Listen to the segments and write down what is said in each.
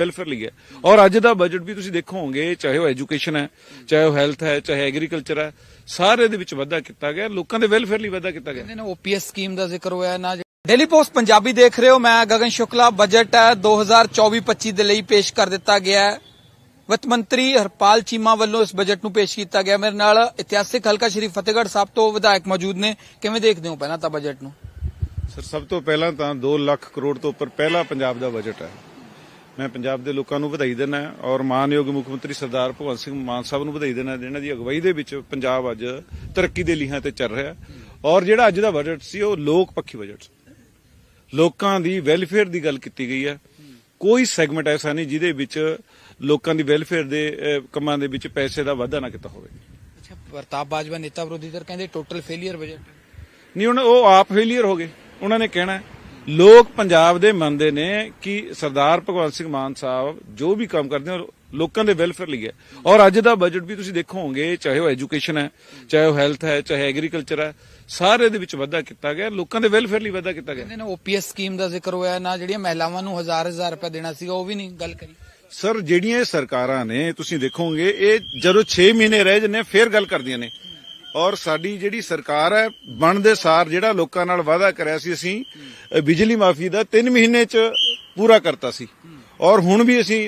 Welfare ਲਈ ਹੈ। ਔਰ ਅੱਜ ਦਾ ਬਜਟ ਵੀ ਤੁਸੀਂ ਦੇਖੋਗੇ ਚਾਹੇ ਉਹ ਐਜੂਕੇਸ਼ਨ ਹੈ ਚਾਹੇ ਉਹ ਹੈਲਥ ਹੈ ਚਾਹੇ ਐਗਰੀਕਲਚਰ ਹੈ ਸਾਰੇ ਦੇ ਵਿੱਚ ਵਾਧਾ ਕੀਤਾ ਗਿਆ ਲੋਕਾਂ ਦੇ ਵੈਲਫੇਅਰ ਲਈ ਵਾਧਾ ਕੀਤਾ ਗਿਆ। ਨੇ ਓਪੀਐਸ ਸਕੀਮ ਦਾ ਜ਼ਿਕਰ ਹੋਇਆ ਨਾ ਡੇਲੀ ਪੋਸਟ ਪੰਜਾਬੀ ਦੇਖ ਰਹੇ ਹੋ ਮੈਂ ਗਗਨ ਸ਼ੁਕਲਾ ਬਜਟ ਹੈ 2024-25 ਦੇ ਲਈ ਪੇਸ਼ ਕਰ ਦਿੱਤਾ ਗਿਆ ਹੈ। ਵਿੱਤ ਮੰਤਰੀ ਹਰਪਾਲ ਚੀਮਾ ਵੱਲੋਂ ਇਸ ਬਜਟ ਨੂੰ ਪੇਸ਼ ਕੀਤਾ ਗਿਆ। ਮੇਰੇ ਨਾਲ ਇਤਿਹਾਸਿਕ ਹਲਕਾ ਸ਼੍ਰੀ ਫਤਿਹਗੜ੍ਹ ਸਾਹਿਬ ਤੋਂ ਵਿਧਾਇਕ ਮੌਜੂਦ ਨੇ। ਕਿਵੇਂ ਦੇਖਦੇ ਹੋ ਪਹਿਲਾਂ ਤਾਂ ਬਜਟ ਨੂੰ? ਸਰ ਸਭ ਤੋਂ ਪਹਿਲਾਂ ਤਾਂ 2 ਲੱਖ ਕਰੋੜ ਤੋਂ ਉੱਪਰ ਪਹਿਲਾ ਪੰਜਾਬ ਦਾ ਬਜਟ ਹੈ। ਮੈਂ ਪੰਜਾਬ ਦੇ ਲੋਕਾਂ ਨੂੰ ਵਧਾਈ ਦਿੰਦਾ ਔਰ ਮਾਨਯੋਗ ਮੁੱਖ ਮੰਤਰੀ ਸਰਦਾਰ ਭਗਵੰਤ ਸਿੰਘ ਮਾਨ ਸਾਹਿਬ ਨੂੰ ਵਧਾਈ ਦਿੰਦਾ ਜਿਨ੍ਹਾਂ ਦੀ ਅਗਵਾਈ ਦੇ ਵਿੱਚ ਪੰਜਾਬ ਅੱਜ ਤਰੱਕੀ ਦੇ ਲੀਹਾਂ ਤੇ ਚੱਲ ਰਿਹਾ। ਔਰ ਜਿਹੜਾ ਅੱਜ ਦਾ ਬਜਟ ਸੀ ਉਹ ਲੋਕ ਪੱਖੀ ਬਜਟ ਸੀ। ਲੋਕਾਂ ਦੀ ਵੈਲਫੇਅਰ ਦੀ ਗੱਲ ਕੀਤੀ ਗਈ ਹੈ। ਕੋਈ ਸੈਗਮੈਂਟ ਐਸਾ ਨਹੀਂ ਜਿਹਦੇ ਵਿੱਚ ਲੋਕਾਂ ਦੀ ਵੈਲਫੇਅਰ ਦੇ ਕੰਮਾਂ ਦੇ ਵਿੱਚ ਪੈਸੇ ਦਾ ਵਾਧਾ ਨਾ ਕੀਤਾ ਹੋਵੇ। ਅੱਛਾ ਪ੍ਰਤਾਪ ਬਾਜਵਾ ਨੇਤਾ ਵਿਰੋਧੀ ਧਿਰ ਕਹਿੰਦੇ ਟੋਟਲ ਫੇਲਿਅਰ ਬਜਟ ਨਹੀਂ ਉਹ ਆਪ ਫੇਲੀਅਰ ਹੋ ਗਏ। ਉਹਨਾਂ ਨੇ ਕਹਿਣਾ ਲੋਕ ਪੰਜਾਬ ਦੇ ਮੰਨਦੇ ਨੇ ਕਿ ਸਰਦਾਰ ਭਗਵੰਤ ਸਿੰਘ ਮਾਨ ਸਾਹਿਬ ਜੋ ਵੀ ਕੰਮ ਕਰਦੇ ਨੇ ਲੋਕਾਂ ਦੇ ਵੈਲਫੇਅਰ ਲਈ ਹੈ। ਔਰ ਅੱਜ ਦਾ ਬਜਟ ਵੀ ਤੁਸੀਂ ਦੇਖੋਗੇ ਚਾਹੇ ਉਹ ਐਜੂਕੇਸ਼ਨ ਹੈ ਚਾਹੇ ਉਹ ਹੈਲਥ ਹੈ ਚਾਹੇ ਐਗਰੀਕਲਚਰ ਹੈ ਸਾਰੇ ਦੇ ਵਿੱਚ ਵਾਧਾ ਕੀਤਾ ਗਿਆ ਲੋਕਾਂ ਦੇ ਵੈਲਫੇਅਰ ਲਈ ਵਾਧਾ ਕੀਤਾ ਗਿਆ। ਕਹਿੰਦੇ ਨੇ ਓਪੀਐਸ ਸਕੀਮ ਦਾ ਜ਼ਿਕਰ ਹੋਇਆ ਨਾ ਜਿਹੜੀਆਂ ਮਹਿਲਾਵਾਂ ਨੂੰ ਹਜ਼ਾਰ ਹਜ਼ਾਰ ਰੁਪਏ ਦੇਣਾ ਸੀਗਾ ਉਹ ਵੀ ਨਹੀਂ ਗੱਲ ਕਰੀ। ਸਰ ਜਿਹੜੀਆਂ ਸਰਕਾਰਾਂ ਨੇ ਤੁਸੀਂ ਦੇਖੋਗੇ ਇਹ ਜਦੋਂ 6 ਮਹੀਨੇ ਰਹਿ ਜੰਨੇ ਫੇਰ ਗੱਲ ਕਰਦੀਆਂ ਨੇ। ਔਰ ਸਾਡੀ ਜਿਹੜੀ ਸਰਕਾਰ ਹੈ, ਬਣਦੇ ਸਾਰ ਜਿਹੜਾ ਲੋਕਾਂ ਨਾਲ ਵਾਅਦਾ ਕਰਿਆ ਸੀ ਅਸੀਂ ਬਿਜਲੀ ਮਾਫੀ ਦਾ 3 ਮਹੀਨੇ ਚ ਪੂਰਾ ਕਰਤਾ ਸੀ। ਔਰ ਹੁਣ ਵੀ ਅਸੀਂ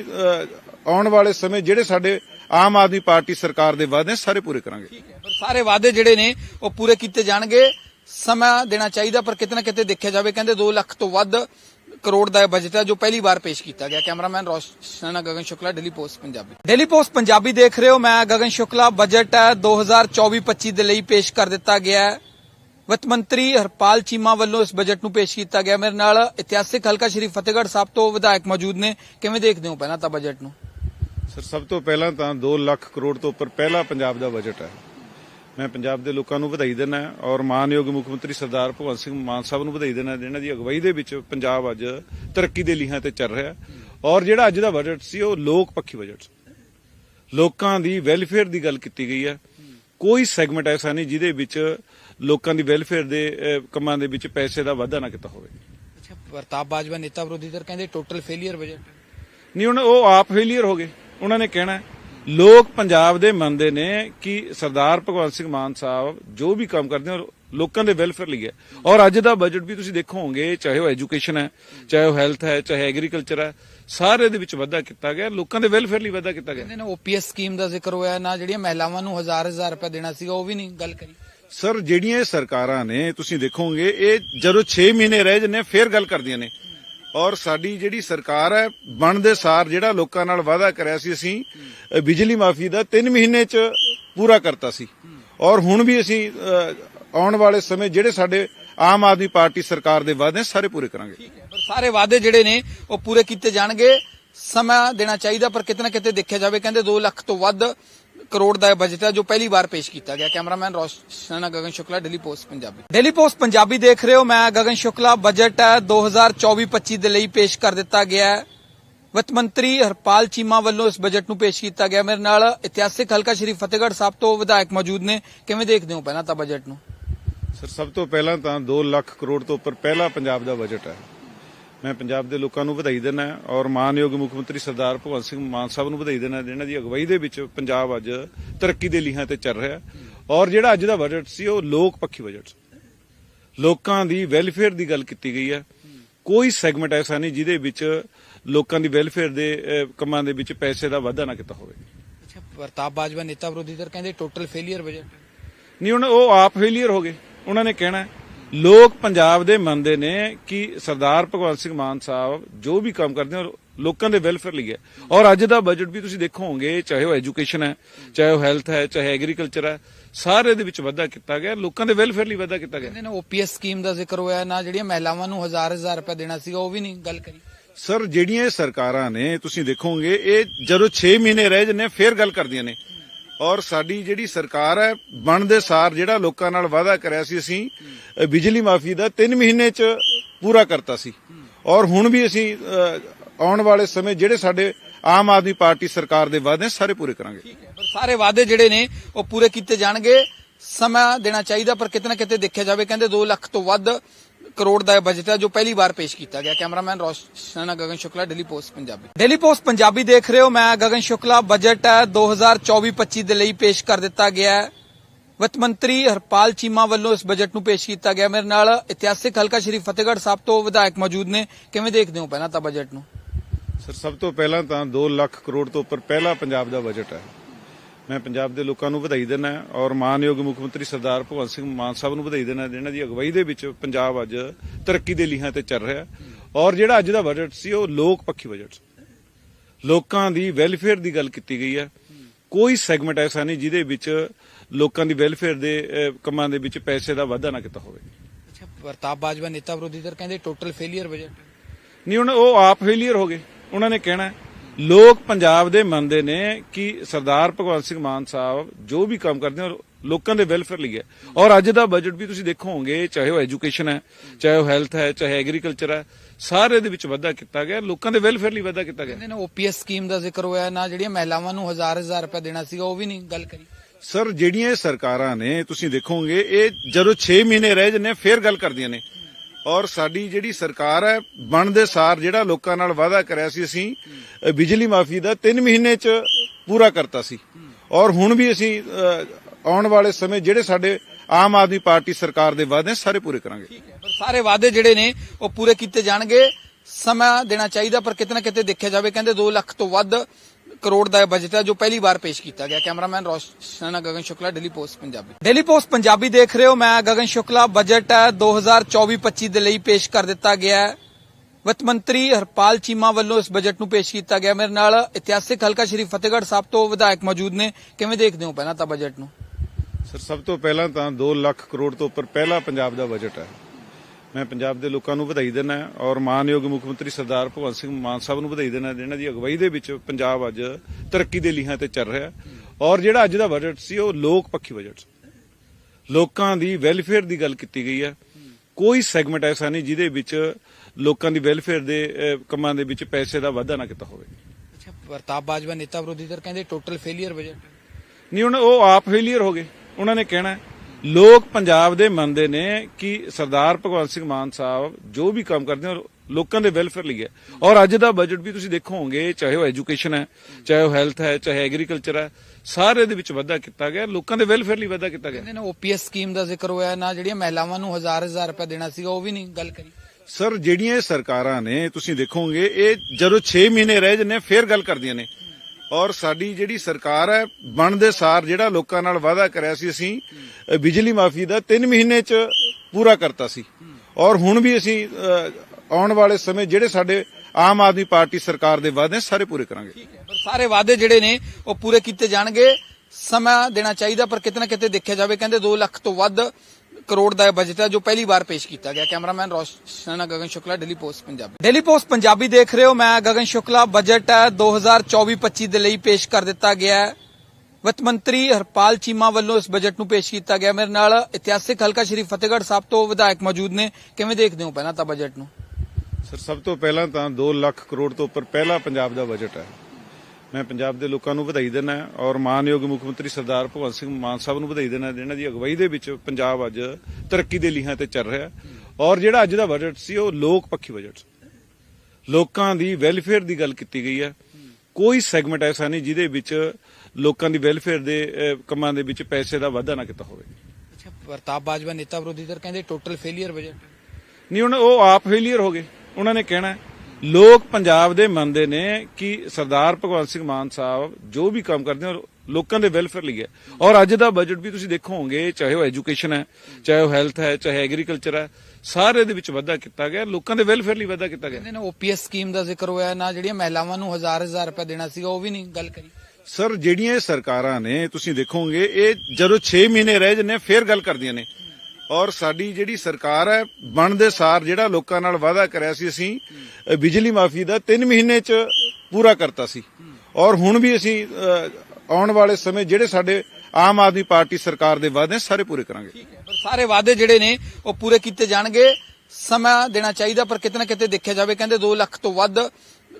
ਆਉਣ ਵਾਲੇ ਸਮੇਂ ਜਿਹੜੇ ਸਾਡੇ ਆਮ ਆਦਮੀ ਪਾਰਟੀ ਸਰਕਾਰ ਦੇ ਵਾਅਦੇ ਸਾਰੇ ਪੂਰੇ ਕਰਾਂਗੇ। ਪਰ ਸਾਰੇ ਵਾਅਦੇ ਜਿਹੜੇ ਨੇ, ਉਹ ਪੂਰੇ ਕੀਤੇ ਜਾਣਗੇ। ਸਮਾਂ ਦੇਣਾ ਚਾਹੀਦਾ, ਪਰ ਕਿਤੇ ਨਾ ਕਿਤੇ ਦੇਖਿਆ ਜਾਵੇ, ਕਹਿੰਦੇ 2 ਲੱਖ ਤੋਂ ਵੱਧ ਕਰੋੜ ਦਾ ਬਜਟ ਹੈ ਜੋ ਪਹਿਲੀ ਵਾਰ ਪੇਸ਼ ਕੀਤਾ ਗਿਆ। Cameraman Roshan Gagan Shukla Daily Post Punjabi. Daily Post Punjabi ਦੇਖ ਰਹੇ ਹੋ। ਮੈਂ ਗਗਨ ਸ਼ੁਕਲਾ। ਬਜਟ ਹੈ 2024-25 ਦੇ ਲਈ ਪੇਸ਼ ਕਰ ਦਿੱਤਾ ਗਿਆ ਹੈ। ਵਿੱਤ ਮੰਤਰੀ ਹਰਪਾਲ ਚੀਮਾ ਵੱਲੋਂ ਇਸ ਬਜਟ ਨੂੰ ਪੇਸ਼ ਕੀਤਾ ਗਿਆ। ਮੇਰੇ ਨਾਲ ਇਤਿਹਾਸਿਕ ਹਲਕਾ ਸ਼੍ਰੀ ਫਤਿਹਗੜ੍ਹ ਸਾਹਿਬ ਤੋਂ ਵਿਧਾਇਕ ਮੌਜੂਦ ਨੇ। ਕਿਵੇਂ ਦੇਖਦੇ ਹੋ ਪਹਿਲਾਂ ਤਾਂ ਬਜਟ ਨੂੰ? ਸਰ ਸਭ ਤੋਂ ਪਹਿਲਾਂ ਤਾਂ 2 ਲੱਖ ਕਰੋੜ ਤੋਂ ਉੱਪਰ ਪਹਿਲਾ ਪੰਜਾਬ ਦਾ ਬਜਟ ਹੈ। ਮੈਂ ਪੰਜਾਬ ਦੇ ਲੋਕਾਂ ਨੂੰ ਵਧਾਈ ਦਿੰਦਾ ਔਰ ਮਾਨਯੋਗ ਮੁੱਖ ਮੰਤਰੀ ਸਰਦਾਰ ਭਗਵੰਤ ਸਿੰਘ ਮਾਨ ਸਾਹਿਬ ਨੂੰ ਵਧਾਈ ਦਿੰਦਾ ਜਿਨ੍ਹਾਂ ਦੀ ਅਗਵਾਈ ਦੇ ਵਿੱਚ ਪੰਜਾਬ ਅੱਜ ਤਰੱਕੀ ਦੇ ਲੀਹਾਂ ਤੇ ਚੱਲ ਰਿਹਾ ਔਰ ਜਿਹੜਾ ਅੱਜ ਦਾ ਬਜਟ ਸੀ ਉਹ ਲੋਕ ਪੱਖੀ ਬਜਟ ਸੀ। ਲੋਕਾਂ ਦੀ ਵੈਲਫੇਅਰ ਦੀ ਗੱਲ ਕੀਤੀ ਗਈ ਹੈ। ਕੋਈ ਸੈਗਮੈਂਟ ਐਸਾ ਨਹੀਂ ਜਿਹਦੇ ਵਿੱਚ ਲੋਕਾਂ ਦੀ ਵੈਲਫੇਅਰ ਦੇ ਕੰਮਾਂ ਦੇ ਵਿੱਚ ਪੈਸੇ ਦਾ ਵਾਧਾ ਨਾ ਕੀਤਾ ਹੋਵੇ। ਅੱਛਾ ਪ੍ਰਤਾਪ ਬਾਜਵਾ ਨੇਤਾ ਵਿਰੋਧੀ ਧਿਰ ਕਹਿੰਦੇ ਟੋਟਲ ਫੇਲਿਅਰ ਬਜਟ ਨਹੀਂ ਉਹ ਆਪ ਫੇਲੀਅਰ ਹੋ ਗਏ। ਉਹਨਾਂ ਨੇ ਕਹਿਣਾ ਲੋਕ ਪੰਜਾਬ ਦੇ ਮੰਨਦੇ ਨੇ ਕਿ ਸਰਦਾਰ ਭਗਵੰਤ ਸਿੰਘ ਮਾਨ ਸਾਹਿਬ ਜੋ ਵੀ ਕੰਮ ਕਰਦੇ ਨੇ ਲੋਕਾਂ ਦੇ ਵੈਲਫੇਅਰ ਲਈ ਹੈ। ਔਰ ਅੱਜ ਦਾ ਬਜਟ ਵੀ ਤੁਸੀਂ ਦੇਖੋਗੇ ਚਾਹੇ ਉਹ ਐਜੂਕੇਸ਼ਨ ਹੈ ਚਾਹੇ ਉਹ ਹੈਲਥ ਹੈ ਚਾਹੇ ਐਗਰੀਕਲਚਰ ਹੈ ਸਾਰੇ ਦੇ ਵਿੱਚ ਵਾਧਾ ਕੀਤਾ ਗਿਆ ਲੋਕਾਂ ਦੇ ਵੈਲਫੇਅਰ ਲਈ ਵਾਧਾ ਕੀਤਾ ਗਿਆ। ਕਹਿੰਦੇ ਨੇ ਓਪੀਐਸ ਸਕੀਮ ਦਾ ਜ਼ਿਕਰ ਹੋਇਆ ਨਾ ਜਿਹੜੀਆਂ ਮਹਿਲਾਵਾਂ ਨੂੰ ਹਜ਼ਾਰ ਹਜ਼ਾਰ ਰੁਪਏ ਦੇਣਾ ਸੀਗਾ ਉਹ ਵੀ ਨਹੀਂ ਗੱਲ ਕਰੀ। ਸਰ ਜਿਹੜੀਆਂ ਸਰਕਾਰਾਂ ਨੇ ਤੁਸੀਂ ਦੇਖੋਗੇ ਇਹ ਜਦੋਂ 6 ਮਹੀਨੇ ਰਹਿ ਜੰਨੇ ਫੇਰ ਗੱਲ ਕਰਦੀਆਂ ਨੇ। ਔਰ ਸਾਡੀ ਜਿਹੜੀ ਸਰਕਾਰ ਹੈ, ਬਣਦੇ ਸਾਰ ਜਿਹੜਾ ਲੋਕਾਂ ਨਾਲ ਵਾਅਦਾ ਕਰਿਆ ਸੀ ਅਸੀਂ ਬਿਜਲੀ ਮਾਫੀ ਦਾ 3 ਮਹੀਨੇ ਚ ਪੂਰਾ ਕਰਤਾ ਸੀ। ਔਰ ਹੁਣ ਵੀ ਅਸੀਂ ਆਉਣ ਵਾਲੇ ਸਮੇਂ ਜਿਹੜੇ ਸਾਡੇ ਆਮ ਆਦਮੀ ਪਾਰਟੀ ਸਰਕਾਰ ਦੇ ਵਾਅਦੇ ਸਾਰੇ ਪੂਰੇ ਕਰਾਂਗੇ। ਪਰ ਸਾਰੇ ਵਾਅਦੇ ਜਿਹੜੇ ਨੇ, ਉਹ ਪੂਰੇ ਕੀਤੇ ਜਾਣਗੇ। ਸਮਾਂ ਦੇਣਾ ਚਾਹੀਦਾ, ਪਰ ਕਿਤੇ ਨਾ ਕਿਤੇ ਦੇਖਿਆ ਜਾਵੇ, ਕਹਿੰਦੇ 2 ਲੱਖ ਤੋਂ ਵੱਧ ਕਰੋੜ ਦਾ ਬਜਟ ਹੈ ਜੋ ਪਹਿਲੀ ਵਾਰ ਪੇਸ਼ ਕੀਤਾ ਗਿਆ। Cameraman Roshan Gagan Shukla Daily Post Punjabi. Daily Post Punjabi ਦੇਖ ਰਹੇ ਹੋ। ਮੈਂ ਗਗਨ ਸ਼ੁਕਲਾ। ਬਜਟ ਹੈ 2024-25 ਦੇ ਲਈ ਪੇਸ਼ ਕਰ ਦਿੱਤਾ ਗਿਆ ਹੈ। ਵਿੱਤ ਮੰਤਰੀ ਹਰਪਾਲ ਚੀਮਾ ਵੱਲੋਂ ਇਸ ਬਜਟ ਨੂੰ ਪੇਸ਼ ਕੀਤਾ ਗਿਆ। ਮੇਰੇ ਨਾਲ ਇਤਿਹਾਸਿਕ ਹਲਕਾ ਸ਼੍ਰੀ ਫਤਿਹਗੜ੍ਹ ਸਾਹਿਬ ਤੋਂ ਵਿਧਾਇਕ ਮੌਜੂਦ ਨੇ। ਕਿਵੇਂ ਦੇਖਦੇ ਹੋ ਪਹਿਲਾਂ ਤਾਂ ਬਜਟ ਨੂੰ? ਸਰ ਸਭ ਤੋਂ ਪਹਿਲਾਂ ਤਾਂ 2 ਲੱਖ ਕਰੋੜ ਤੋਂ ਉੱਪਰ ਪਹਿਲਾ ਪੰਜਾਬ ਦਾ ਬਜਟ ਹੈ। ਮੈਂ ਪੰਜਾਬ ਦੇ ਲੋਕਾਂ ਨੂੰ ਵਧਾਈ ਦਿੰਦਾ ਔਰ ਮਾਨਯੋਗ ਮੁੱਖ ਮੰਤਰੀ ਸਰਦਾਰ ਭਗਵੰਤ ਸਿੰਘ ਮਾਨ ਸਾਹਿਬ ਨੂੰ ਵਧਾਈ ਦਿੰਦਾ ਜਿਨ੍ਹਾਂ ਦੀ ਅਗਵਾਈ ਦੇ ਵਿੱਚ ਪੰਜਾਬ ਅੱਜ ਤਰੱਕੀ ਦੇ ਲੀਹਾਂ ਤੇ ਚੱਲ ਰਿਹਾ ਔਰ ਜਿਹੜਾ ਅੱਜ ਦਾ ਬਜਟ ਸੀ ਉਹ ਲੋਕ ਪੱਖੀ ਬਜਟ ਸੀ। ਲੋਕਾਂ ਦੀ ਵੈਲਫੇਅਰ ਦੀ ਗੱਲ ਕੀਤੀ ਗਈ ਹੈ। ਕੋਈ ਸੈਗਮੈਂਟ ਐਸਾ ਨਹੀਂ ਜਿਹਦੇ ਵਿੱਚ ਲੋਕਾਂ ਦੀ ਵੈਲਫੇਅਰ ਦੇ ਕੰਮਾਂ ਦੇ ਵਿੱਚ ਪੈਸੇ ਦਾ ਵਾਧਾ ਨਾ ਕੀਤਾ ਹੋਵੇ। ਅੱਛਾ ਪ੍ਰਤਾਪ ਬਾਜਵਾ ਨੇਤਾ ਵਿਰੋਧੀ ਧਿਰ ਕਹਿੰਦੇ ਟੋਟਲ ਫੇਲਿਅਰ ਬਜਟ ਨਹੀਂ ਉਹ ਆਪ ਫੇਲੀਅਰ ਹੋ ਗਏ। ਉਹਨਾਂ ਨੇ ਕਹਿਣਾ ਲੋਕ ਪੰਜਾਬ ਦੇ ਮੰਨਦੇ ਨੇ ਕਿ ਸਰਦਾਰ ਭਗਵੰਤ ਸਿੰਘ ਮਾਨ ਸਾਹਿਬ ਜੋ ਵੀ ਕੰਮ ਕਰਦੇ ਨੇ ਲੋਕਾਂ ਦੇ ਵੈਲਫੇਅਰ ਲਈ ਹੈ। ਔਰ ਅੱਜ ਦਾ ਬਜਟ ਵੀ ਤੁਸੀਂ ਦੇਖੋਗੇ ਚਾਹੇ ਉਹ ਐਜੂਕੇਸ਼ਨ ਹੈ ਚਾਹੇ ਉਹ ਹੈਲਥ ਹੈ ਚਾਹੇ ਐਗਰੀਕਲਚਰ ਹੈ ਸਾਰੇ ਦੇ ਵਿੱਚ ਵਾਧਾ ਕੀਤਾ ਗਿਆ ਲੋਕਾਂ ਦੇ ਵੈਲਫੇਅਰ ਲਈ ਵਾਧਾ ਕੀਤਾ ਗਿਆ। ਕਹਿੰਦੇ ਨੇ ਓਪੀਐਸ ਸਕੀਮ ਦਾ ਜ਼ਿਕਰ ਹੋਇਆ ਨਾ ਜਿਹੜੀਆਂ ਮਹਿਲਾਵਾਂ ਨੂੰ ਹਜ਼ਾਰ ਹਜ਼ਾਰ ਰੁਪਏ ਦੇਣਾ ਸੀਗਾ ਉਹ ਵੀ ਨਹੀਂ ਗੱਲ ਕਰੀ। ਸਰ ਜਿਹੜੀਆਂ ਸਰਕਾਰਾਂ ਨੇ ਤੁਸੀਂ ਦੇਖੋਗੇ ਇਹ ਜਦੋਂ 6 ਮਹੀਨੇ ਰਹਿ ਜੰਨੇ ਫੇਰ ਗੱਲ ਕਰਦੀਆਂ ਨੇ। ਔਰ ਸਾਡੀ ਜਿਹੜੀ ਸਰਕਾਰ ਹੈ, ਬਣਦੇ ਸਾਰ ਜਿਹੜਾ ਲੋਕਾਂ ਨਾਲ ਵਾਅਦਾ ਕਰਿਆ ਸੀ, ਅਸੀਂ ਬਿਜਲੀ ਮਾਫੀ ਦਾ 3 ਮਹੀਨੇ ਚ ਪੂਰਾ ਕਰਤਾ ਸੀ। ਔਰ ਹੁਣ ਵੀ ਅਸੀਂ ਆਉਣ ਵਾਲੇ ਸਮੇਂ ਜਿਹੜੇ ਸਾਡੇ ਆਮ ਆਦਮੀ ਪਾਰਟੀ ਸਰਕਾਰ ਦੇ ਵਾਅਦੇ ਸਾਰੇ ਪੂਰੇ ਕਰਾਂਗੇ। ਸਾਰੇ ਵਾਅਦੇ ਜਿਹੜੇ ਨੇ, ਉਹ ਪੂਰੇ ਕੀਤੇ ਜਾਣਗੇ। ਸਮਾਂ ਦੇਣਾ ਚਾਹੀਦਾ, ਪਰ ਕਿਤੇ ਨਾ ਕਿਤੇ ਦੇਖਿਆ ਜਾਵੇ, ਕਹਿੰਦੇ 2 ਲੱਖ ਤੋਂ ਵੱਧ ਕਰੋੜ ਦਾ ਇਹ ਬਜਟ ਹੈ ਜੋ ਪਹਿਲੀ ਵਾਰ ਪੇਸ਼ ਕੀਤਾ ਗਿਆ। Cameraman Roshan Gagan Shukla Delhi Post Punjabi. Delhi Post Punjabi ਦੇਖ ਰਹੇ ਹੋ। ਮੈਂ ਗਗਨ ਸ਼ੁਕਲਾ। ਬਜਟ ਹੈ 2024-25 ਦੇ ਲਈ ਪੇਸ਼ ਕਰ ਦਿੱਤਾ ਗਿਆ ਹੈ। ਵਿੱਤ ਮੰਤਰੀ ਹਰਪਾਲ ਚੀਮਾ ਵੱਲੋਂ ਇਸ ਬਜਟ ਨੂੰ ਪੇਸ਼ ਕੀਤਾ ਗਿਆ। ਮੇਰੇ ਨਾਲ ਇਤਿਹਾਸਿਕ ਹਲਕਾ ਸ਼੍ਰੀ ਫਤਿਹਗੜ੍ਹ ਸਾਹਿਬ ਤੋਂ ਵਿਧਾਇਕ ਮੌਜੂਦ ਨੇ। ਕਿਵੇਂ ਦੇਖਦੇ ਹੋ ਪਹਿਲਾਂ ਤਾਂ ਬਜਟ ਨੂੰ? ਸਰ ਸਭ ਤੋਂ ਪਹਿਲਾਂ ਤਾਂ 2 ਲੱਖ ਕਰੋੜ ਤੋਂ ਉੱਪਰ ਪਹਿਲਾ ਪੰਜਾਬ ਦਾ ਬਜਟ ਹੈ। ਮੈਂ ਪੰਜਾਬ ਦੇ ਲੋਕਾਂ ਨੂੰ ਵਧਾਈ ਦਿੰਦਾ ਔਰ ਮਾਨਯੋਗ ਮੁੱਖ ਮੰਤਰੀ ਸਰਦਾਰ ਭਗਵੰਤ ਸਿੰਘ ਮਾਨ ਸਾਹਿਬ ਨੂੰ ਵਧਾਈ ਦਿੰਦਾ ਜਿਨ੍ਹਾਂ ਦੀ ਅਗਵਾਈ ਦੇ ਵਿੱਚ ਪੰਜਾਬ ਅੱਜ ਤਰੱਕੀ ਦੇ ਲੀਹਾਂ ਤੇ ਚੱਲ ਰਿਹਾ ਔਰ ਜਿਹੜਾ ਅੱਜ ਦਾ ਬਜਟ ਸੀ ਉਹ ਲੋਕ ਪੱਖੀ ਬਜਟ ਸੀ। ਲੋਕਾਂ ਦੀ ਵੈਲਫੇਅਰ ਦੀ ਗੱਲ ਕੀਤੀ ਗਈ ਹੈ। ਕੋਈ ਸੈਗਮੈਂਟ ਐਸਾ ਨਹੀਂ ਜਿਹਦੇ ਵਿੱਚ ਲੋਕਾਂ ਦੀ ਵੈਲਫੇਅਰ ਦੇ ਕੰਮਾਂ ਦੇ ਵਿੱਚ ਪੈਸੇ ਦਾ ਵਾਧਾ ਨਾ ਕੀਤਾ ਹੋਵੇ। ਅੱਛਾ ਪ੍ਰਤਾਪ ਬਾਜਵਾ ਨੇਤਾ ਵਿਰੋਧੀ ਧਿਰ ਕਹਿੰਦੇ ਟੋਟਲ ਫੇਲਿਅਰ ਬਜਟ ਨਹੀਂ ਉਹ ਆਪ ਫੇਲੀਅਰ ਹੋ ਗਏ। ਉਹਨਾਂ ਨੇ ਕਹਿਣਾ ਲੋਕ ਪੰਜਾਬ ਦੇ ਮੰਨਦੇ ਨੇ ਕਿ ਸਰਦਾਰ ਭਗਵੰਤ ਸਿੰਘ ਮਾਨ ਸਾਹਿਬ ਜੋ ਵੀ ਕੰਮ ਕਰਦੇ ਹੋ ਲੋਕਾਂ ਦੇ ਵੈਲਫੇਅਰ ਲਈ ਹੈ। ਔਰ ਅੱਜ ਦਾ ਬਜਟ ਵੀ ਤੁਸੀਂ ਦੇਖੋਗੇ ਚਾਹੇ ਉਹ ਐਜੂਕੇਸ਼ਨ ਹੈ ਚਾਹੇ ਉਹ ਹੈਲਥ ਹੈ ਚਾਹੇ ਐਗਰੀਕਲਚਰ ਹੈ ਸਾਰੇ ਦੇ ਵਿੱਚ ਵਾਧਾ ਕੀਤਾ ਗਿਆ ਲੋਕਾਂ ਦੇ ਵੈਲਫੇਅਰ ਲਈ ਵਾਧਾ ਕੀਤਾ ਗਿਆ। ਨੇ ਓਪੀਐਸ ਸਕੀਮ ਦਾ ਜ਼ਿਕਰ ਹੋਇਆ ਨਾ ਜਿਹੜੀਆਂ ਮਹਿਲਾਵਾਂ ਨੂੰ ਹਜ਼ਾਰ ਹਜ਼ਾਰ ਰੁਪਏ ਦੇਣਾ ਸੀਗਾ ਉਹ ਵੀ ਨਹੀਂ ਗੱਲ ਕਰੀ। ਸਰ ਜਿਹੜੀਆਂ ਸਰਕਾਰਾਂ ਨੇ ਤੁਸੀਂ ਦੇਖੋਗੇ ਇਹ ਜਦੋਂ 6 ਮਹੀਨੇ ਰਹਿ ਜੰਨੇ ਫੇਰ ਗੱਲ ਕਰਦੀਆਂ ਨੇ। ਔਰ ਸਾਡੀ ਜਿਹੜੀ ਸਰਕਾਰ ਹੈ, ਬਣਦੇ ਸਾਰ ਜਿਹੜਾ ਲੋਕਾਂ ਨਾਲ ਵਾਅਦਾ ਕਰਿਆ ਸੀ ਅਸੀਂ ਬਿਜਲੀ ਮਾਫੀ ਦਾ 3 ਮਹੀਨੇ ਚ ਪੂਰਾ ਕਰਤਾ ਸੀ। ਔਰ ਹੁਣ ਵੀ ਅਸੀਂ ਆਉਣ ਵਾਲੇ ਸਮੇਂ ਜਿਹੜੇ ਸਾਡੇ ਆਮ ਆਦਮੀ ਪਾਰਟੀ ਸਰਕਾਰ ਦੇ ਵਾਅਦੇ ਸਾਰੇ ਪੂਰੇ ਕਰਾਂਗੇ। ਪਰ ਸਾਰੇ ਵਾਅਦੇ ਜਿਹੜੇ ਨੇ, ਉਹ ਪੂਰੇ ਕੀਤੇ ਜਾਣਗੇ। ਸਮਾਂ ਦੇਣਾ ਚਾਹੀਦਾ, ਪਰ ਕਿਤੇ ਨਾ ਕਿਤੇ ਦੇਖਿਆ ਜਾਵੇ, ਕਹਿੰਦੇ 2 ਲੱਖ ਤੋਂ ਵੱਧ ਕਰੋੜ ਦਾ ਇਹ ਬਜਟ ਹੈ ਜੋ ਪਹਿਲੀ ਵਾਰ ਪੇਸ਼ ਕੀਤਾ ਗਿਆ। Cameraman Roshan Gagan Shukla Delhi Post Punjabi. Delhi Post Punjabi ਦੇਖ ਰਹੇ ਹੋ। ਮੈਂ ਗਗਨ ਸ਼ੁਕਲਾ ਬਜਟ ਹੈ 2024-25 ਦੇ ਲਈ ਪੇਸ਼ ਕਰ ਦਿੱਤਾ ਗਿਆ ਹੈ। ਵਿੱਤ ਮੰਤਰੀ ਹਰਪਾਲ ਚੀਮਾ ਵੱਲੋਂ ਇਸ ਬਜਟ ਨੂੰ ਪੇਸ਼ ਕੀਤਾ ਗਿਆ। ਮੇਰੇ ਨਾਲ ਇਤਿਹਾਸਿਕ ਹਲਕਾ ਸ਼੍ਰੀ ਫਤਿਹਗੜ੍ਹ ਸਾਹਿਬ ਤੋਂ ਵਿਧਾਇਕ ਮੌਜੂਦ ਨੇ। ਕਿਵੇਂ ਦੇਖਦੇ ਹੋ ਪਹਿਲਾਂ ਤਾਂ ਬਜਟ ਨੂੰ? ਸਰ ਸਭ ਤੋਂ ਪਹਿਲਾਂ ਤਾਂ 2 ਲੱਖ ਕਰੋੜ ਤੋਂ ਉੱਪਰ ਪਹਿਲਾ ਪੰਜਾਬ ਦਾ ਬਜਟ ਹੈ। ਮੈਂ ਪੰਜਾਬ ਦੇ ਲੋਕਾਂ ਨੂੰ ਵਧਾਈ ਦਿੰਦਾ ਔਰ ਮਾਨਯੋਗ ਮੁੱਖ ਮੰਤਰੀ ਸਰਦਾਰ ਭਗਵੰਤ ਸਿੰਘ ਮਾਨ ਸਾਹਿਬ ਨੂੰ ਵਧਾਈ ਦਿੰਦਾ ਜਿਨ੍ਹਾਂ ਦੀ ਅਗਵਾਈ ਦੇ ਵਿੱਚ ਪੰਜਾਬ ਅੱਜ ਤਰੱਕੀ ਦੇ ਲੀਹਾਂ ਤੇ ਚੱਲ ਰਿਹਾ ਔਰ ਜਿਹੜਾ ਅੱਜ ਦਾ ਬਜਟ ਸੀ ਉਹ ਲੋਕ ਪੱਖੀ ਬਜਟ ਸੀ। ਲੋਕਾਂ ਦੀ ਵੈਲਫੇਅਰ ਦੀ ਗੱਲ ਕੀਤੀ ਗਈ ਹੈ। ਕੋਈ ਸੈਗਮੈਂਟ ਐਸਾ ਨਹੀਂ ਜਿਹਦੇ ਵਿੱਚ ਲੋਕਾਂ ਦੀ ਵੈਲਫੇਅਰ ਦੇ ਕੰਮਾਂ ਦੇ ਵਿੱਚ ਪੈਸੇ ਦਾ ਵਾਧਾ ਨਾ ਕੀਤਾ ਹੋਵੇ। ਅੱਛਾ ਪ੍ਰਤਾਪ ਬਾਜਵਾ ਨੇਤਾ ਵਿਰੋਧੀ ਧਿਰ ਕਹਿੰਦੇ ਟੋਟਲ ਫੇਲਿਅਰ ਬਜਟ ਨਹੀਂ ਹੁਣ ਉਹ ਆਪ ਫੇਲੀਅਰ ਹੋ ਗਏ। ਉਹਨਾਂ ਨੇ ਕਹਿਣਾ ਲੋਕ ਪੰਜਾਬ ਦੇ ਮੰਨਦੇ ਨੇ ਕਿ ਸਰਦਾਰ ਭਗਵੰਤ ਸਿੰਘ ਮਾਨ ਸਾਹਿਬ ਜੋ ਵੀ ਕੰਮ ਕਰਦੇ ਹੋ ਲੋਕਾਂ ਦੇ ਵੈਲਫੇਅਰ ਲਈ ਹੈ। ਔਰ ਅੱਜ ਦਾ ਬਜਟ ਵੀ ਤੁਸੀਂ ਦੇਖੋਗੇ ਚਾਹੇ ਉਹ ਐਜੂਕੇਸ਼ਨ ਹੈ ਚਾਹੇ ਉਹ ਹੈਲਥ ਹੈ ਚਾਹੇ ਐਗਰੀਕਲਚਰ ਹੈ ਸਾਰੇ ਦੇ ਵਿੱਚ ਵਾਧਾ ਕੀਤਾ ਗਿਆ ਲੋਕਾਂ ਦੇ ਵੈਲਫੇਅਰ ਲਈ ਵਾਧਾ ਕੀਤਾ ਗਿਆ। ਨੇ ਓਪੀਐਸ ਸਕੀਮ ਦਾ ਜ਼ਿਕਰ ਹੋਇਆ ਨਾ ਜਿਹੜੀਆਂ ਮਹਿਲਾਵਾਂ ਨੂੰ ਹਜ਼ਾਰ ਹਜ਼ਾਰ ਰੁਪਏ ਦੇਣਾ ਸੀਗਾ ਉਹ ਵੀ ਨਹੀਂ ਗੱਲ ਕਰੀ। ਸਰ ਜਿਹੜੀਆਂ ਸਰਕਾਰਾਂ ਨੇ ਤੁਸੀਂ ਦੇਖੋਗੇ ਇਹ ਜਦੋਂ 6 ਮਹੀਨੇ ਰਹਿ ਜੰਨੇ ਫੇਰ ਗੱਲ ਕਰਦੀਆਂ ਨੇ। ਔਰ ਸਾਡੀ ਜਿਹੜੀ ਸਰਕਾਰ ਹੈ, ਬਣਦੇ ਸਾਰ ਜਿਹੜਾ ਲੋਕਾਂ ਨਾਲ ਵਾਅਦਾ ਕਰਿਆ ਸੀ ਅਸੀਂ ਬਿਜਲੀ ਮਾਫੀ ਦਾ 3 ਮਹੀਨੇ ਚ ਪੂਰਾ ਕਰਤਾ ਸੀ। ਔਰ ਹੁਣ ਵੀ ਅਸੀਂ ਆਉਣ ਵਾਲੇ ਸਮੇਂ ਜਿਹੜੇ ਸਾਡੇ ਆਮ ਆਦਮੀ ਪਾਰਟੀ ਸਰਕਾਰ ਦੇ ਵਾਅਦੇ ਸਾਰੇ ਪੂਰੇ ਕਰਾਂਗੇ। ਸਾਰੇ ਵਾਅਦੇ ਜਿਹੜੇ ਨੇ, ਉਹ ਪੂਰੇ ਕੀਤੇ ਜਾਣਗੇ। ਸਮਾਂ ਦੇਣਾ ਚਾਹੀਦਾ, ਪਰ ਕਿਤੇ ਨਾ ਕਿਤੇ ਦੇਖਿਆ ਜਾਵੇ, ਕਹਿੰਦੇ 2 ਲੱਖ ਤੋਂ ਵੱਧ ਕਰੋੜ ਦਾ ਬਜਟ ਹੈ ਜੋ ਪਹਿਲੀ ਵਾਰ ਪੇਸ਼ ਕੀਤਾ ਗਿਆ। Cameraman Roshan Gagan Shukla Delhi Post Punjabi Delhi Post Punjabi ਦੇਖ ਰਹੇ ਹੋ। ਮੈਂ ਗਗਨ ਸ਼ੁਕਲਾ ਬਜਟ ਹੈ 2024-25 ਦੇ ਲਈ ਪੇਸ਼ ਕਰ ਦਿੱਤਾ ਗਿਆ ਹੈ। ਵਿੱਤ ਮੰਤਰੀ ਹਰਪਾਲ ਚੀਮਾ ਵੱਲੋਂ ਇਸ ਬਜਟ ਨੂੰ ਪੇਸ਼ ਕੀਤਾ ਗਿਆ। ਮੇਰੇ ਨਾਲ ਇਤਿਹਾਸਿਕ ਹਲਕਾ ਸ਼੍ਰੀ ਫਤਿਹਗੜ੍ਹ ਸਾਹਿਬ ਤੋਂ ਵਿਧਾਇਕ ਮੌਜੂਦ ਨੇ। ਕਿਵੇਂ ਦੇਖਦੇ ਹੋ ਪਹਿਲਾਂ ਤਾਂ ਬਜਟ ਨੂੰ? ਸਰ ਸਭ ਤੋਂ ਪਹਿਲਾਂ ਤਾਂ 2 ਲੱਖ ਕਰੋੜ ਤੋਂ ਉੱਪਰ ਪਹਿਲਾ ਪੰਜਾਬ ਦਾ ਬਜਟ ਹੈ। ਮੈਂ ਪੰਜਾਬ ਦੇ ਲੋਕਾਂ ਨੂੰ ਵਧਾਈ ਦਿੰਦਾ ਔਰ ਮਾਨਯੋਗ ਮੁੱਖ ਮੰਤਰੀ ਸਰਦਾਰ ਭਗਵੰਤ ਸਿੰਘ ਮਾਨ ਸਾਹਿਬ ਨੂੰ ਵਧਾਈ ਦਿੰਦਾ ਜਿਨ੍ਹਾਂ ਦੀ ਅਗਵਾਈ ਦੇ ਵਿੱਚ ਪੰਜਾਬ ਅੱਜ ਤਰੱਕੀ ਦੇ ਲੀਹਾਂ ਤੇ ਚੱਲ ਰਿਹਾ ਔਰ ਜਿਹੜਾ ਅੱਜ ਦਾ ਬਜਟ ਸੀ ਉਹ ਲੋਕ ਪੱਖੀ ਬਜਟ ਸੀ। ਲੋਕਾਂ ਦੀ ਵੈਲਫੇਅਰ ਦੀ ਗੱਲ ਕੀਤੀ ਗਈ ਹੈ। ਕੋਈ ਸੈਗਮੈਂਟ ਐਸਾ ਨਹੀਂ ਜਿਹਦੇ ਵਿੱਚ ਲੋਕਾਂ ਦੀ ਵੈਲਫੇਅਰ ਦੇ ਕੰਮਾਂ ਦੇ ਵਿੱਚ ਪੈਸੇ ਦਾ ਵਾਧਾ ਨਾ ਕੀਤਾ ਹੋਵੇ। ਅੱਛਾ ਪ੍ਰਤਾਪ ਬਾਜਵਾ ਨੇਤਾ ਵਿਰੋਧੀ ਧਿਰ ਕਹਿੰਦੇ ਟੋਟਲ ਫੇਲਿਅਰ ਬਜਟ ਨਹੀਂ ਉਹ ਆਪ ਫੇਲੀਅਰ ਹੋ ਗਏ। ਉਹਨਾਂ ਨੇ ਕਹਿਣਾ ਲੋਕ ਪੰਜਾਬ ਦੇ ਮੰਨਦੇ ਨੇ ਕਿ ਸਰਦਾਰ ਭਗਵੰਤ ਸਿੰਘ ਮਾਨ ਸਾਹਿਬ ਜੋ ਵੀ ਕੰਮ ਕਰਦੇ ਹੋ ਲੋਕਾਂ ਦੇ ਵੈਲਫੇਅਰ ਲਈ ਹੈ। ਔਰ ਅੱਜ ਦਾ ਬਜਟ ਵੀ ਤੁਸੀਂ ਦੇਖੋਗੇ ਚਾਹੇ ਉਹ ਐਜੂਕੇਸ਼ਨ ਹੈ ਚਾਹੇ ਉਹ ਹੈਲਥ ਹੈ ਚਾਹੇ ਐਗਰੀਕਲਚਰ ਹੈ ਸਾਰੇ ਦੇ ਵਿੱਚ ਵਾਧਾ ਕੀਤਾ ਗਿਆ ਲੋਕਾਂ ਦੇ ਵੈਲਫੇਅਰ ਲਈ ਵਾਧਾ ਕੀਤਾ ਗਿਆ। ਕਹਿੰਦੇ ਨੇ ਓਪੀਐਸ ਸਕੀਮ ਦਾ ਜ਼ਿਕਰ ਹੋਇਆ ਨਾ ਜਿਹੜੀਆਂ ਮਹਿਲਾਵਾਂ ਨੂੰ ਹਜ਼ਾਰ ਹਜ਼ਾਰ ਰੁਪਏ ਦੇਣਾ ਸੀਗਾ ਉਹ ਵੀ ਨਹੀਂ ਗੱਲ ਕਰੀ। ਸਰ ਜਿਹੜੀਆਂ ਇਹ ਸਰਕਾਰਾਂ ਨੇ ਤੁਸੀਂ ਦੇਖੋਗੇ ਇਹ ਜਦੋਂ 6 ਮਹੀਨੇ ਰਹਿ ਜੰਨੇ ਫੇਰ ਗੱਲ ਕਰਦੀਆਂ ਨੇ। ਔਰ ਸਾਡੀ ਜਿਹੜੀ ਸਰਕਾਰ ਹੈ, ਬਣਦੇ ਸਾਰ ਜਿਹੜਾ ਲੋਕਾਂ ਨਾਲ ਵਾਅਦਾ ਕਰਿਆ ਸੀ, ਅਸੀਂ ਬਿਜਲੀ ਮਾਫੀ ਦਾ 3 ਮਹੀਨੇ ਚ ਪੂਰਾ ਕਰਤਾ ਸੀ। ਔਰ ਹੁਣ ਵੀ ਅਸੀਂ ਆਉਣ ਵਾਲੇ ਸਮੇਂ ਜਿਹੜੇ ਸਾਡੇ ਆਮ ਆਦਮੀ ਪਾਰਟੀ ਸਰਕਾਰ ਦੇ ਵਾਅਦੇ ਸਾਰੇ ਪੂਰੇ ਕਰਾਂਗੇ। ਪਰ ਸਾਰੇ ਵਾਅਦੇ ਜਿਹੜੇ ਨੇ, ਉਹ ਪੂਰੇ ਕੀਤੇ ਜਾਣਗੇ। ਸਮਾਂ ਦੇਣਾ ਚਾਹੀਦਾ, ਪਰ ਕਿਤੇ ਨਾ ਕਿਤੇ ਦੇਖਿਆ ਜਾਵੇ, ਕਹਿੰਦੇ 2 ਲੱਖ ਤੋਂ ਵੱਧ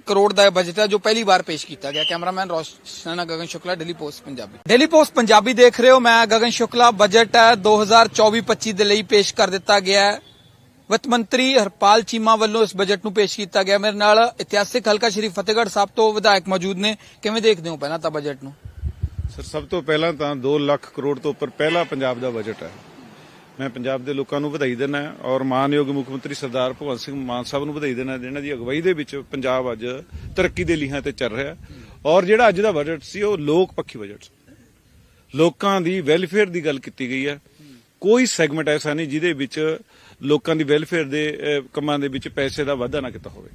ਕਰੋੜ ਦਾ ਬਜਟ ਹੈ ਜੋ ਪਹਿਲੀ ਵਾਰ ਪੇਸ਼ ਕੀਤਾ ਗਿਆ। Cameraman Roshan Gagan Shukla Delhi Post Punjabi. Delhi Post Punjabi ਦੇਖ ਰਹੇ ਹੋ। ਮੈਂ ਗਗਨ ਸ਼ੁਕਲਾ। ਬਜਟ ਹੈ 2024-25 ਦੇ ਲਈ ਪੇਸ਼ ਕਰ ਦਿੱਤਾ ਗਿਆ ਹੈ। ਵਿੱਤ ਮੰਤਰੀ ਹਰਪਾਲ ਚੀਮਾ ਵੱਲੋਂ ਇਸ ਬਜਟ ਨੂੰ ਪੇਸ਼ ਕੀਤਾ ਗਿਆ। ਮੇਰੇ ਨਾਲ ਇਤਿਹਾਸਿਕ ਹਲਕਾ ਸ਼੍ਰੀ ਫਤਿਹਗੜ੍ਹ ਸਾਹਿਬ ਤੋਂ ਵਿਧਾਇਕ ਮੌਜੂਦ ਨੇ। ਕਿਵੇਂ ਦੇਖਦੇ ਹੋ ਪਹਿਲਾਂ ਤਾਂ ਬਜਟ ਨੂੰ? ਸਰ ਸਭ ਤੋਂ ਪਹਿਲਾਂ ਤਾਂ 2 ਲੱਖ ਕਰੋੜ ਤੋਂ ਉੱਪਰ ਪਹਿਲਾ ਪੰਜਾਬ ਦਾ ਬਜਟ ਹੈ। ਮੈਂ ਪੰਜਾਬ ਦੇ ਲੋਕਾਂ ਨੂੰ ਵਧਾਈ ਦਿੰਦਾ ਔਰ ਮਾਨਯੋਗ ਮੁੱਖ ਮੰਤਰੀ ਸਰਦਾਰ ਭਗਵੰਤ ਸਿੰਘ ਮਾਨ ਸਾਹਿਬ ਨੂੰ ਵਧਾਈ ਦਿੰਦਾ ਜਿਨ੍ਹਾਂ ਦੀ ਅਗਵਾਈ ਦੇ ਵਿੱਚ ਪੰਜਾਬ ਅੱਜ ਤਰੱਕੀ ਦੇ ਲੀਹਾਂ ਤੇ ਚੱਲ ਰਿਹਾ ਔਰ ਜਿਹੜਾ ਅੱਜ ਦਾ ਬਜਟ ਸੀ ਉਹ ਲੋਕ ਪੱਖੀ ਬਜਟ ਸੀ। ਲੋਕਾਂ ਦੀ ਵੈਲਫੇਅਰ ਦੀ ਗੱਲ ਕੀਤੀ ਗਈ ਹੈ। ਕੋਈ ਸੈਗਮੈਂਟ ਐਸਾ ਨਹੀਂ ਜਿਹਦੇ ਵਿੱਚ ਲੋਕਾਂ ਦੀ ਵੈਲਫੇਅਰ ਦੇ ਕੰਮਾਂ ਦੇ ਵਿੱਚ ਪੈਸੇ ਦਾ ਵਾਧਾ ਨਾ ਕੀਤਾ ਹੋਵੇ।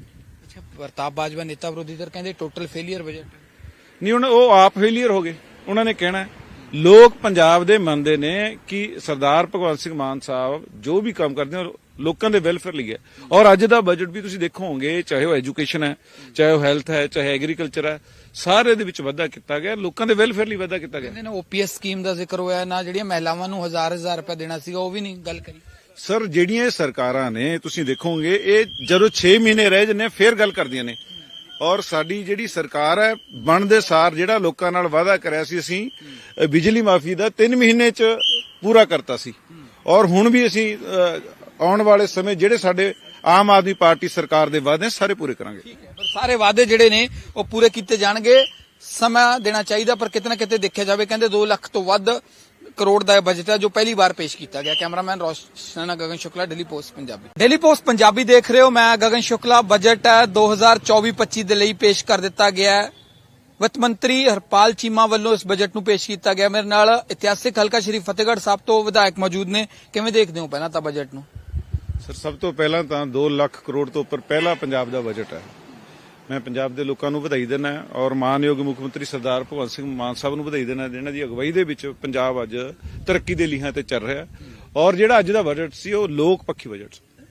ਅੱਛਾ ਪ੍ਰਤਾਪ ਬਾਜਵਾ ਨੇਤਾ ਵਿਰੋਧੀ ਧਿਰ ਕਹਿੰਦੇ ਟੋਟਲ ਫੇਲਿਅਰ ਬਜਟ ਨਹੀਂ ਉਹ ਆਪ ਫੇਲੀਅਰ ਹੋ ਗਏ। ਉਹਨਾਂ ਨੇ ਕਹਿਣਾ ਲੋਕ ਪੰਜਾਬ ਦੇ ਮੰਨਦੇ ਨੇ ਕਿ ਸਰਦਾਰ ਭਗਵੰਤ ਸਿੰਘ ਮਾਨ ਸਾਹਿਬ ਜੋ ਵੀ ਕੰਮ ਕਰਦੇ ਹੋ ਲੋਕਾਂ ਦੇ ਵੈਲਫੇਅਰ ਲਈ ਹੈ। ਔਰ ਅੱਜ ਦਾ ਬਜਟ ਵੀ ਤੁਸੀਂ ਦੇਖੋਗੇ ਚਾਹੇ ਉਹ ਐਜੂਕੇਸ਼ਨ ਹੈ ਚਾਹੇ ਉਹ ਹੈਲਥ ਹੈ ਚਾਹੇ ਐਗਰੀਕਲਚਰ ਹੈ ਸਾਰੇ ਦੇ ਵਿੱਚ ਵਾਧਾ ਕੀਤਾ ਗਿਆ ਲੋਕਾਂ ਦੇ ਵੈਲਫੇਅਰ ਲਈ ਵਾਧਾ ਕੀਤਾ ਗਿਆ। ਨੇ ਓਪੀਐਸ ਸਕੀਮ ਦਾ ਜ਼ਿਕਰ ਹੋਇਆ ਨਾ ਜਿਹੜੀਆਂ ਮਹਿਲਾਵਾਂ ਨੂੰ ਹਜ਼ਾਰ ਹਜ਼ਾਰ ਰੁਪਏ ਦੇਣਾ ਸੀਗਾ ਉਹ ਵੀ ਨਹੀਂ ਗੱਲ ਕਰੀ। ਸਰ ਜਿਹੜੀਆਂ ਸਰਕਾਰਾਂ ਨੇ ਤੁਸੀਂ ਦੇਖੋਗੇ ਇਹ ਜਦੋਂ 6 ਮਹੀਨੇ ਰਹਿ ਜੰਨੇ ਫੇਰ ਗੱਲ ਕਰਦੀਆਂ ਨੇ। ਔਰ ਸਾਡੀ ਜਿਹੜੀ ਸਰਕਾਰ ਹੈ, ਬਣਦੇ ਸਾਰ ਜਿਹੜਾ ਲੋਕਾਂ ਨਾਲ ਵਾਅਦਾ ਕਰਿਆ ਸੀ ਅਸੀਂ ਬਿਜਲੀ ਮਾਫੀ ਦਾ 3 ਮਹੀਨੇ ਚ ਪੂਰਾ ਕਰਤਾ ਸੀ। ਔਰ ਹੁਣ ਵੀ ਅਸੀਂ ਆਉਣ ਵਾਲੇ ਸਮੇਂ ਜਿਹੜੇ ਸਾਡੇ ਆਮ ਆਦਮੀ ਪਾਰਟੀ ਸਰਕਾਰ ਦੇ ਵਾਅਦੇ ਸਾਰੇ ਪੂਰੇ ਕਰਾਂਗੇ। ਪਰ ਸਾਰੇ ਵਾਅਦੇ ਜਿਹੜੇ ਨੇ, ਉਹ ਪੂਰੇ ਕੀਤੇ ਜਾਣਗੇ। ਸਮਾਂ ਦੇਣਾ ਚਾਹੀਦਾ, ਪਰ ਕਿਤੇ ਨਾ ਕਿਤੇ ਦੇਖਿਆ ਜਾਵੇ, ਕਹਿੰਦੇ 2 ਲੱਖ ਤੋਂ ਵੱਧ ਕਰੋੜ ਦਾ ਬਜਟ ਹੈ ਜੋ ਪਹਿਲੀ ਵਾਰ ਪੇਸ਼ ਕੀਤਾ ਗਿਆ। Cameraman Roshan Gagan Shukla Delhi Post Punjabi. Delhi Post Punjabi ਦੇਖ ਰਹੇ ਹੋ। ਮੈਂ ਗਗਨ ਸ਼ੁਕਲਾ। ਬਜਟ ਹੈ 2024-25 ਦੇ ਲਈ ਪੇਸ਼ ਕਰ ਦਿੱਤਾ ਗਿਆ ਹੈ। ਵਿੱਤ ਮੰਤਰੀ ਹਰਪਾਲ ਚੀਮਾ ਵੱਲੋਂ ਇਸ ਬਜਟ ਨੂੰ ਪੇਸ਼ ਕੀਤਾ ਗਿਆ। ਮੇਰੇ ਨਾਲ ਇਤਿਹਾਸਿਕ ਹਲਕਾ ਸ਼੍ਰੀ ਫਤਿਹਗੜ੍ਹ ਸਾਹਿਬ ਤੋਂ ਵਿਧਾਇਕ ਮੌਜੂਦ ਨੇ। ਕਿਵੇਂ ਦੇਖਦੇ ਹੋ ਪਹਿਲਾਂ ਤਾਂ ਬਜਟ ਨੂੰ? ਸਰ ਸਭ ਤੋਂ ਪਹਿਲਾਂ ਤਾਂ 2 ਲੱਖ ਕਰੋੜ ਤੋਂ ਉੱਪਰ ਪਹਿਲਾ ਪੰਜਾਬ ਦਾ ਬਜਟ ਹੈ। ਮੈਂ ਪੰਜਾਬ ਦੇ ਲੋਕਾਂ ਨੂੰ ਵਧਾਈ ਦਿੰਦਾ ਔਰ ਮਾਨਯੋਗ ਮੁੱਖ ਮੰਤਰੀ ਸਰਦਾਰ ਭਗਵੰਤ ਸਿੰਘ ਮਾਨ ਸਾਹਿਬ ਨੂੰ ਵਧਾਈ ਦਿੰਦਾ ਜਿਨ੍ਹਾਂ ਦੀ ਅਗਵਾਈ ਦੇ ਵਿੱਚ ਪੰਜਾਬ ਅੱਜ ਤਰੱਕੀ ਦੇ ਲੀਹਾਂ ਤੇ ਚੱਲ ਰਿਹਾ ਔਰ ਜਿਹੜਾ ਅੱਜ ਦਾ ਬਜਟ ਸੀ ਉਹ ਲੋਕ ਪੱਖੀ ਬਜਟ ਸੀ।